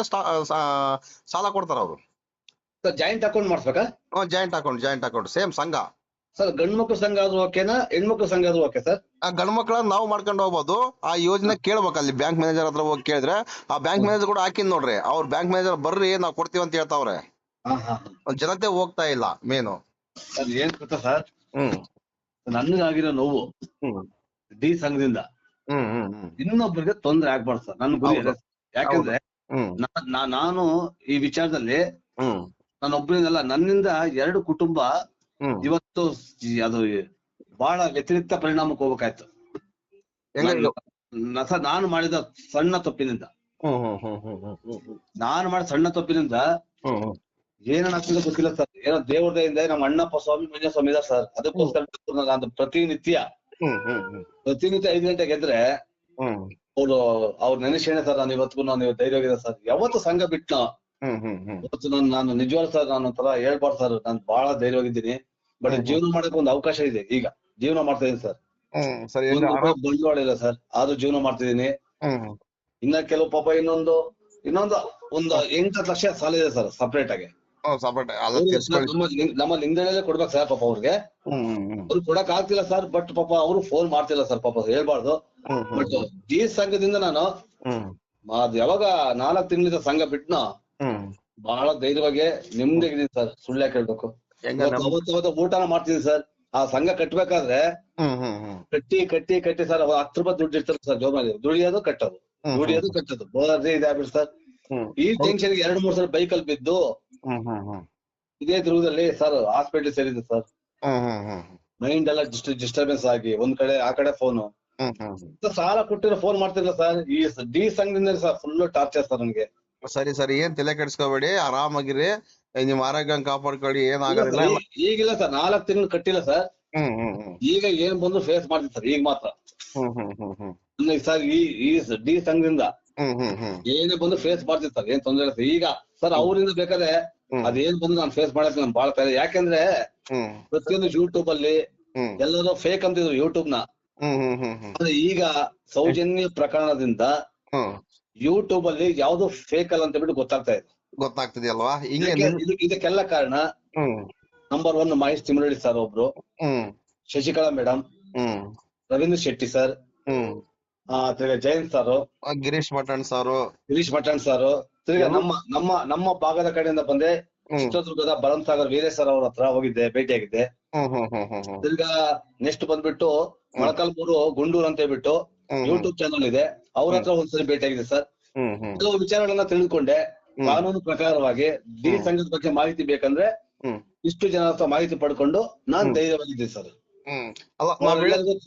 ಸಾಲ ಕೊಡ್ತಾರ ಅವರು. ಜಾಯಿಂಟ್ ಅಕೌಂಟ್ ಮಾಡಿಸ್ಬೇಕಾ? Joint account joint account same ಸಂಘ. ಸರ್ ಗಂಡು ಸಂಘ ಆದ್ರೂ ಓಕೆನಾ ಹೆಣ್ಮಕ್ಳು ಸಂಘ ಆದ್ರೂ ಓಕೆ ಸರ್? ಆ ಗಂಡ್ಮಕ್ಳ ನಾವು ಮಾಡ್ಕೊಂಡು ಹೋಗ್ಬೋದು. ಆ ಯೋಜನೆ ಕೇಳ್ಬೇಕು ಅಲ್ಲಿ ಬ್ಯಾಂಕ್ ಮ್ಯಾನೇಜರ್ ಹತ್ರ ಹೋಗಿ ಕೇಳಿದ್ರೆ. ಆ ಬ್ಯಾಂಕ್ ಮ್ಯಾನೇಜರ್ ಕೂಡ ಹಾಕಿದ್ ನೋಡ್ರಿ. ಅವ್ರ ಬ್ಯಾಂಕ್ ಮ್ಯಾನೇಜರ್ ಬರ್ರಿ ನಾವು ಕೊಡ್ತೀವಿ ಅಂತ ಹೇಳ್ತಾವ್ರೆ. ಜನತೆ ಹೋಗ್ತಾ ಇಲ್ಲ ಮೇನು. ಸರ್ ಏನ್ ಗೊತ್ತಾ ಸರ್? ಹ್ಮ್. ನನ್ಗಾಗಿರೋ ನೋವು ಹ್ಮ್. ಡಿ ಸಂಘದಿಂದ. ಹ್ಮ್ ಹ್ಮ್ ಹ್ಮ್. ಇನ್ನೊಬ್ಬರಿಗೆ ತೊಂದ್ರೆ ಆಗ್ಬಾರ್ದು ಸರ್. ನನ್ ಗುರಿ. ಯಾಕಂದ್ರೆ ಹ್ಮ್. ನಾ- ನಾ- ನಾನು ಈ ವಿಚಾರದಲ್ಲಿ ಹ್ಮ್. ನಾನು ಒಬ್ಬನಿಂದಲ್ಲ ನನ್ನಿಂದ ಎರಡು ಕುಟುಂಬ ಇವತ್ತು ಅದು ಬಹಳ ವ್ಯತಿರಿಕ್ತ ಪರಿಣಾಮಕ್ಕೆ ಹೋಗ್ಬೇಕಾಯ್ತು. ಹೆಂಗ ನಾನು- ಮಾಡಿದ ಸಣ್ಣ ತಪ್ಪಿನಿಂದ. ನಾನು ಮಾಡಿದ ಸಣ್ಣ ತಪ್ಪಿನಿಂದ ಏನಾಗ್ತದೆ ಗೊತ್ತಿಲ್ಲ ಸರ್. ಏನೋ ದೇವ್ರ ದಯಿಂದ ನಮ್ಮ ಅಣ್ಣಪ್ಪ ಸ್ವಾಮಿ ಮಂಜ ಸ್ವಾಮಿ ಇದಾರೆ ಸರ್. ಅದಕ್ಕೋಸ್ಕರ ನಾನು ಪ್ರತಿನಿತ್ಯ ಪ್ರತಿನಿತ್ಯ ಐದು ಗಂಟೆಗೆ ಎದ್ರೆ ಅವ್ರು ಅವ್ರು ನೆನೆಸೇನೆ ಸರ್ ನಾನು ಇವತ್ತಿಗೂ ನಾನು ಧೈರ್ಯವಾಗಿದೆ ಸರ್. ಯಾವತ್ತು ಸಂಘ ಹ್ಮ್ ಇವತ್ತು ನಾನು ನಾನು ನಿಜವಾಗ್ಲೂ ಸರ್ ನಾನು ತರ ಹೇಳ್ಬಾರ್ದು ಸರ್. ನಾನು ಬಹಳ ಧೈರ್ಯವಾಗಿದ್ದೀನಿ. ಬಟ್ ಜೀವನ ಮಾಡಕ್ಕೆ ಒಂದು ಅವಕಾಶ ಇದೆ ಈಗ. ಜೀವನ ಮಾಡ್ತಾ ಇದ್ದೀನಿ ಸರ್. ಬಂಡವಾಳ ಇಲ್ಲ ಸರ್. ಆದ್ರೂ ಜೀವನ ಮಾಡ್ತಿದೀನಿ ಇನ್ನ ಕೆಲವು ಪಾಪ ಇನ್ನೊಂದು ಇನ್ನೊಂದು ಒಂದು ಎಂಟತ್ತು ಲಕ್ಷ ಸಾಲ ಇದೆ ಸರ್ ಸಪರೇಟ್ ಆಗಿ. ನಮ್ಮ ನಮ್ಮ ಕೊಡ್ಬೇಕು ಸರ್ ಪಾಪ ಅವ್ರಿಗೆ. ಅವ್ರು ಕೊಡಕ್ ಆಗ್ತಿಲ್ಲ ಸರ್ ಬಟ್ ಪಾಪ ಅವರು ಫೋನ್ ಮಾಡ್ತಿಲ್ಲ ಸರ್ ಪಾಪ ಹೇಳ್ಬಾರ್ದು. ಬಟ್ ಈ ಸಂಘದಿಂದ ನಾನು ಅದ್ ಯಾವಾಗ ನಾಲ್ಕು ತಿಂಗಳಿಂದ ಸಂಘ ಬಿಟ್ನೋ ಬಹಳ ಧೈರ್ಯವಾಗಿ ನೆಮ್ಮದಿಯಾಗಿದ್ದೀನಿ ಸರ್. ಸುಳ್ಳು ಯಾಕೆ ಹೇಳ್ಬೇಕು? ಅವತ್ತು ಊಟನ ಮಾಡ್ತೀನಿ ಸರ್. ಆ ಸಂಘ ಕಟ್ಬೇಕಾದ್ರೆ ಕಟ್ಟಿ ಕಟ್ಟಿ ಕಟ್ಟಿ ಸರ್ ಹತ್ತು ರೂಪಾಯಿ ದುಡ್ಡು ಇರ್ತಾರೆ ಸರ್ ಜೋಬಲ್ಲಿ ದುಡಿಯೋದು ಕಟ್ಟೋದು. ದುಡಿಯೋದು ಕಟ್ಟೋದು. ಇದೆ ಇದಾಗ್ಬಿಟ್ಟು ಸರ್. ಈ ಟೆನ್ಷನ್ ಎರಡ್ ಮೂರ್ ಸಲ ಬೈಕ್ ಅಲ್ಲಿ ಬಿದ್ದು ಇದೇ ದುರ್ಗದಲ್ಲಿ ಸರ್ ಹಾಸ್ಪಿಟಲ್ ಸೇರಿದೆ ಸರ್. ಮೈಂಡ್ ಎಲ್ಲ ಡಿಸ್ಟರ್ಬೆನ್ಸ್ ಆಗಿ ಒಂದ್ ಕಡೆ ಆ ಕಡೆ ಫೋನು ಸಾಲ ಕೊಟ್ಟಿರೋ ಫೋನ್ ಮಾಡ್ತಿಲ್ಲ ಸರ್. ಈ ಡಿ ಸಂಘದಿಂದ ಸರ್ ಫುಲ್ ಟಾರ್ಚರ್ ಸರ್ ನನ್ಗೆ. ಸರಿ ಸರಿ. ಏನ್ ತಲೆ ಕೆಡಿಸ್ಕೋಬೇಡಿ ಆರಾಮಾಗಿರಿ. ನಿಮ್ ಆರೋಗ್ಯ ಕಾಪಾಡ್ಕೊಳ್ಳಿ ಏನ್ ಆಗೋದಿಲ್ಲ ಈ- ಈಗಿಲ್ಲ ಸರ್ ನಾಲ್ಕು ತಿಂಗಳು ಕಟ್ಟಿಲ್ಲ ಸರ್. ಹ್ಮ್ ಹ್ಮ್ ಹ್ಮ್. ಈಗ ಏನ್ ಬಂದು ಫೇಸ್ ಮಾಡ್ತೀನಿ ಸರ್ ಈಗ ಮಾತ್ರ. ಹ್ಮ್ ಹ್ಮ್ ಹ್ಮ್ ಹ್ಮ್. ಸರ್ ಈ ಈ ಡಿ ಸಂಘದಿಂದ ಹ್ಮ್ ಹ್ಮ್ ಹ್ಮ್. ಏನೇ ಬಂದು ಫೇಸ್ ಮಾಡ್ತೀನಿ ಸರ್ ಏನ್ ತೊಂದರೆ ಇಲ್ಲ ಸರ್. ಈಗ ಸರ್ ಅವರಿಂದ ಬೇಕಾದ್ರೆ. ಅದೇನ್ ಬಂದು ನಾನು ಫೇಸ್ ಮಾಡಕ್ ನಾನು ಬಹಳ ತಯಾರಿ ಯಾಕೆಂದ್ರೆ ಹ್ಮ್. ಪ್ರತಿಯೊಂದು ಯೂಟ್ಯೂಬ್ ಅಲ್ಲಿ ಹ್ಮ್. ಎಲ್ಲರೂ ಫೇಕ್ ಅಂತಿದ್ರು ಯೂಟ್ಯೂಬ್ನ. ಹ್ಮ್ ಹ್ಮ್ ಹ್ಮ್ ಹ್ಮ್. ಆದ್ರೆ ಈಗ ಸೌಜನ್ಯ ಪ್ರಕರಣದಿಂದ ಹ್ಮ್. ಯೂಟ್ಯೂಬ್ ಅಲ್ಲಿ ಯಾವ್ದು ಫೇಕ್ ಅಲ್ಲ ಅಂತ ಬಿಟ್ಟು ಗೊತ್ತಾಗ್ತಾ ಇದೆ. ಹಿಂಗೆ ನಿಮ್- ಇದು- ಇದಕ್ಕೆಲ್ಲ ಕಾರಣ ಹ್ಮ್. Number one Mahesh Timaralli sir ಒಬ್ರು. ಹ್ಮ್. ಶಶಿಕಲಾ ಮೇಡಮ್ ಹ್ಮ್. ರವೀಂದ್ರ ಶೆಟ್ಟಿ ಸರ್ ಹ್ಮ್. ತಿರ್ಗಾ ಜಯಂತ್ ಸರ್ ಆ, ಗಿರೀಶ್ ಮಠಣ್ ಸಾರು ಗಿರೀಶ್ ಮಠಣ್ ಸರ್ ತಿರ್ಗಾ ನಮ್ಮ ನಮ್ಮ ನಮ್ಮ ಭಾಗದ ಕಡೆಯಿಂದ ಬಂದೆ ಹ್ಮ್. ಚಿತ್ರದುರ್ಗದ ಭರತ್ ಸಾಗರ್ ವೀರೇಶ್ ಸರ್ ಅವ್ರ ಹತ್ರ ಹೋಗಿದ್ದೆ ಭೇಟಿಯಾಗಿದ್ದೆ. ಹ್ಮ್ ಹ್ಮ್ ಹ್ಮ್ ಹ್ಮ್ ಹ್ಮ್. ತಿರ್ಗಾ ನೆಕ್ಸ್ಟ್ ಬಂದ್ಬಿಟ್ಟು ಮೊಳಕಾಲ್ಮೂರು ಗುಂಡೂರ್ ಅಂತ ಹೇಳ್ಬಿಟ್ಟು ಹ್ಮ್ ಯೂಟ್ಯೂಬ್ ಚಾನಲ್ ಇದೆ. ಅವ್ರ ಹತ್ರ ಒಂದ್ಸರಿ ಭೇಟಿಯಾಗಿದೆ ಸರ್. ಕೆಲವು ವಿಚಾರಗಳನ್ನ ತಿಳಿದುಕೊಂಡೆ. ಕಾನೂನು ಪ್ರಕಾರವಾಗಿ ಡಿ ಸಂಘದ ಬಗ್ಗೆ ಮಾಹಿತಿ ಬೇಕಂದ್ರೆ ಇಷ್ಟು ಜನ ಹತ್ರ ಮಾಹಿತಿ ಪಡ್ಕೊಂಡು ನಾನ್. ಧೈರ್ಯವಾಗಿದ್ದೀನಿ ಸರ್.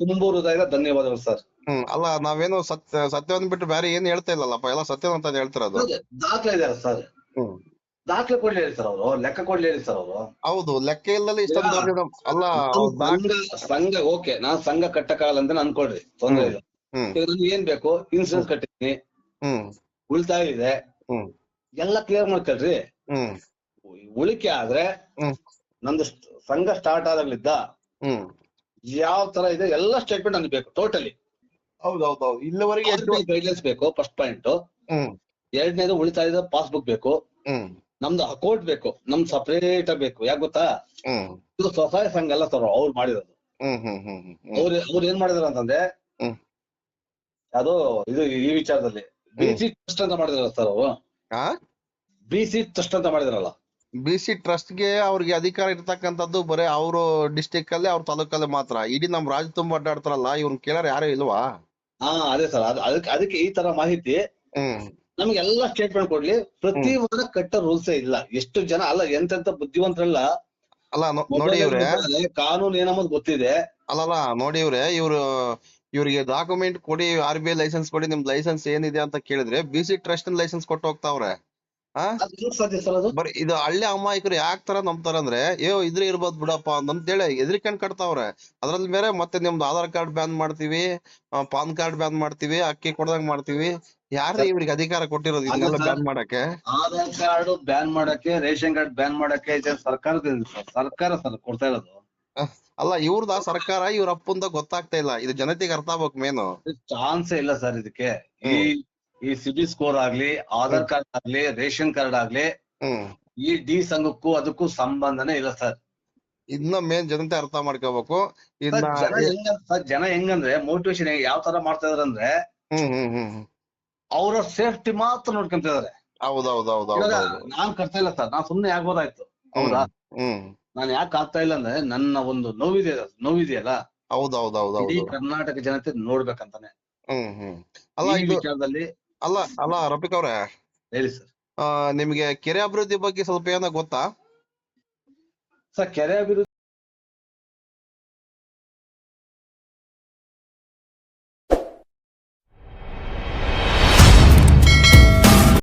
ತುಂಬು ಹೃದಯದ ಧನ್ಯವಾದಗಳು ಸರ್. ಹ್ಮ್. ಅಲ್ಲ ನಾವೇನು ಸತ್ಯ ಸತ್ಯವನ್ನ ಬಿಟ್ಟು ಬೇರೆ ಏನು ಹೇಳ್ತಾ ಇಲ್ಲಲ್ಲಪ್ಪ. ಎಲ್ಲ ಸತ್ಯ ಅಂತ ಹೇಳ್ತಿರೋದು ದಾಖಲೆ ಇದಾರೆ ಸರ್. ದಾಖಲೆ ಕೊಡ್ಲಿ ಸರ್ ಅವರು. ಲೆಕ್ಕ ಕೊಡ್ಲಿ ಸರ್ ಅವರು. ಹೌದು ಲೆಕ್ಕ ಇಲ್ಲದಲ್ಲಿ ಇಷ್ಟೊಂದು ಅಲ್ಲ ಸಂಘ ಓಕೆ. ನಾನ್ ಸಂಘ ಕಟ್ಟಕ್ಕಾಗಲ್ಲ ಅಂತ ಅನ್ಕೊಳ್ರಿ. ತೊಂದ್ರೆ ಇಲ್ಲ. ನನ್ಗೆ ಏನ್ ಬೇಕು? ಇನ್ಸೂರೆನ್ಸ್ ಕಟ್ಟಿದ್ದೀನಿ. ಹ್ಮ್. ಉಳಿತಾಯ ಇದೆ. ಹ್ಮ್. ಎಲ್ಲ ಕ್ಲಿಯರ್ ಮಾಡ್ಕೊಳ್ರಿ. ಹ್ಮ್. ಉಳಿಕೆ ಆದ್ರೆ ನಂದು ಸಂಘ ಸ್ಟಾರ್ಟ್ ಆದಾಗ್ಲಿದ್ದ ಹ್ಮ್. ಯಾವ ತರ ಇದೆ ಎಲ್ಲ ಸ್ಟೇಟ್ಮೆಂಟ್ ನನ್ಗೆ ಬೇಕು ಟೋಟಲಿ ಹೌದೌದೌದು. ಇಲ್ಲಿವರೆಗೆ ಗೈಡ್ಲೈನ್ಸ್ ಬೇಕು ಫಸ್ಟ್ ಪಾಯಿಂಟ್ ಹ್ಮ್. ಎರಡನೇದು ಉಳಿತಾಯದ ಪಾಸ್ಬುಕ್ ಬೇಕು. ಹ್ಮ್. ನಮ್ದು ಅಕೌಂಟ್ ಬೇಕು. ನಮ್ದು ಸಪರೇಟ್ ಬೇಕು. ಯಾಕೆ ಗೊತ್ತಾ? ಹ್ಮ್. ಇದು ಸ್ವಸಹಾಯ ಸಂಘ ಎಲ್ಲ ಸರ್ ಅವ್ರು ಮಾಡಿರೋದು. ಹ್ಮ್ ಹ್ಮ್ ಹ್ಮ್ ಹ್ಮ್ ಹ್ಮ್. ಅವ್ರು ಅವ್ರು ಏನ್ ಮಾಡಿದಾರ ಅಂತಂದ್ರೆ ಹ್ಮ್. ಅದು ಇದು ಈ ವಿಚಾರದಲ್ಲಿ. ಬಿಸಿ ಟ್ರಸ್ಟ್ ಅಂತ ಮಾಡಿದ್ರಲ್ಲ ಸರ್ ಅವರು? ಆ? ಬಿ ಸಿ ಟ್ರಸ್ಟ್ ಅಂತ ಮಾಡಿದ್ರಲ್ಲ? ಬಿ ಸಿ ಟ್ರಸ್ಟ್ಗೆ ಅವ್ರಿಗೆ ಅಧಿಕಾರ ಇರ್ತಕ್ಕಂಥದ್ದು ಬರೀ ಅವರು ಡಿಸ್ಟಿಕ್ ಅಲ್ಲಿ ಅವ್ರ ತಾಲೂಕಲ್ಲಿ ಮಾತ್ರ. ಇಡೀ ನಮ್ ರಾಜ್ಯ ತುಂಬಾ ಅಡ್ಡಾಡ್ತಾರಲ್ಲ ಇವ್ರನ್ನ ಕೇಳಾರ ಯಾರು ಇಲ್ವಾ? ಹಾ ಅದೇ ಸರ್ ಅದಕ್ಕೆ ಅದಕ್ಕೆ ಈ ತರ ಮಾಹಿತಿ ಹ್ಮ್. ನಮ್ಗೆ ಎಲ್ಲಾ ಸ್ಟೇಟ್ಮೆಂಟ್ ಕೊಡ್ಲಿ. ಪ್ರತಿ ವಾರ ಕಟ್ಟ ರೂಲ್ಸೇ ಇಲ್ಲ. ಎಷ್ಟು ಜನ ಅಲ್ಲ ಎಂತೆಂತ ಬುದ್ಧಿವಂತರಲ್ಲ ಅಲ್ಲ ನೋ- ನೋಡಿ ಇವ್ರೆ. ಕಾನೂನು ಏನಮ್ಮ ಗೊತ್ತಿದೆ. ಅಲ್ಲಲ್ಲ ನೋಡಿ ಇವ್ರೆ ಇವ್ರು ಇವ್ರಿಗೆ ಡಾಕ್ಯುಮೆಂಟ್ ಕೊಡಿ ಆರ್ ಬಿ ಐ ಲೈಸೆನ್ಸ್ ಕೊಡಿ ನಿಮ್ ಲೈಸೆನ್ಸ್ ಏನಿದೆ ಅಂತ ಕೇಳಿದ್ರೆ ಬಿ ಸಿ ಟ್ರಸ್ಟ್ ಲೈಸೆನ್ಸ್ ಕೊಟ್ಟು ಹೋಗ್ತಾವ್ರೆ. ಆ? ಬರೀ ಇದು ಹಳ್ಳಿ ಅಮಾಯಕರು ಯಾಕ ತರ ನಂಬ್ತಾರ ಅಂದ್ರೆ ಏ ಇದ್ರೆ ಇರ್ಬೋದು ಬಿಡಪ್ಪ ಅಂತೇಳಿ ಎದ್ರಿಕಂಡ್ ಕಟ್ತಾವ್ರೆ. ಅದ್ರಲ್ಲಿ ಬೇರೆ ಮತ್ತೆ ನಿಮ್ದು ಆಧಾರ್ ಕಾರ್ಡ್ ಬ್ಯಾನ್ ಮಾಡ್ತೀವಿ ಪಾನ್ ಕಾರ್ಡ್ ಬ್ಯಾನ್ ಮಾಡ್ತೀವಿ ಅಕ್ಕಿ ಕೊಡ್ದಂಗ್ ಮಾಡ್ತೀವಿ. ಯಾರೇ ಇವ್ರಿಗೆ ಅಧಿಕಾರ ಕೊಟ್ಟಿರೋದು ಇದನ್ನೆಲ್ಲ ಬ್ಯಾನ್ ಮಾಡಕ್ಕೆ? ಆಧಾರ್ ಕಾರ್ಡ್ ಬ್ಯಾನ್ ಮಾಡಕ್ಕೆ ರೇಷನ್ ಕಾರ್ಡ್ ಬ್ಯಾನ್ ಮಾಡಕ್ಕೆ ಸರ್ಕಾರದಿಂದ ಸರ್ ಸರ್ಕಾರ ಸರ್ ಕೊಡ್ತಾ ಇರೋದು. ಅಲ್ಲ ಇವ್ರದ ಸರ್ಕಾರ ಇವ್ರ ಅಪ್ಪಂದ ಗೊತ್ತಾಗ್ತಾ ಇಲ್ಲ. ಇದು ಜನತೆಗೆ ಅರ್ಥ ಆಗ್ಬೇಕು ಮೇನು. ಚಾನ್ಸ್ ಇಲ್ಲ ಸರ್ ಇದಕ್ಕೆ. ಈ ಈ ಸಿಬಿಲ್ ಸ್ಕೋರ್ ಆಗ್ಲಿ ಆಧಾರ್ ಕಾರ್ಡ್ ಆಗ್ಲಿ ರೇಷನ್ ಕಾರ್ಡ್ ಆಗ್ಲಿ ಹ್ಮ್. ಈ ಡಿ ಸಂಘಕ್ಕೂ ಅದಕ್ಕೂ ಸಂಬಂಧನೇ ಇಲ್ಲ ಸರ್. ಇದನ್ನ ಮೇನ್ ಜನತೆ ಅರ್ಥ ಮಾಡ್ಕೋಬೇಕು. ಜನ ಹೆಂಗ ಜನ ಹೆಂಗಂದ್ರೆ ಮೋಟಿವೇಶನ್ ಯಾವ ತರ ಮಾಡ್ತಾ ಇದಾರೆ ಅಂದ್ರೆ ಹ್ಮ್ ಹ್ಮ್ ಹ್ಮ್ ಹ್ಮ್. ಅವರ ಸೇಫ್ಟಿ ಮಾತ್ರ ನೋಡ್ಕೊಂತ ಇದಾರೆ. ಹೌದೌದೌದೌದು ಇವಾಗ ನಾನ್ ಕರ್ತಾ ಇಲ್ಲ ಸರ್ ನಾನ್ ಸುಮ್ನೆ ಆಗ್ಬೋದಾಯ್ತು. ಹೌದಾ? ಹ್ಮ್. ನಾನ್ ಯಾಕೆ ಆಗ್ತಾ ಇಲ್ಲ ಅಂದ್ರೆ ನನ್ನ ಒಂದು ನೋವಿದೆ ನೋವಿದೆಯಲ್ಲ? ಇಡೀ ಕರ್ನಾಟಕ ಜನತೆ ನೋಡ್ಬೇಕಂತಾನೆ. ಹ್ಮ್ ಹ್ಮ್. ಅಲ್ಲ ಈ ಇದು ವಿಚಾರದಲ್ಲಿ ಅಲ್ಲ ಅಲ್ಲ ರಫಿಕ್ ಅವ್ರೆ. ಹೇಳಿ ಸರ್. ಆ, ನಿಮ್ಗೆ ಕೆರೆ ಅಭಿವೃದ್ಧಿ ಬಗ್ಗೆ ಸ್ವಲ್ಪ ಏನೋ ಗೊತ್ತಾ? ಸರ್ ಕೆರೆ ಅಭಿವೃದ್ಧಿ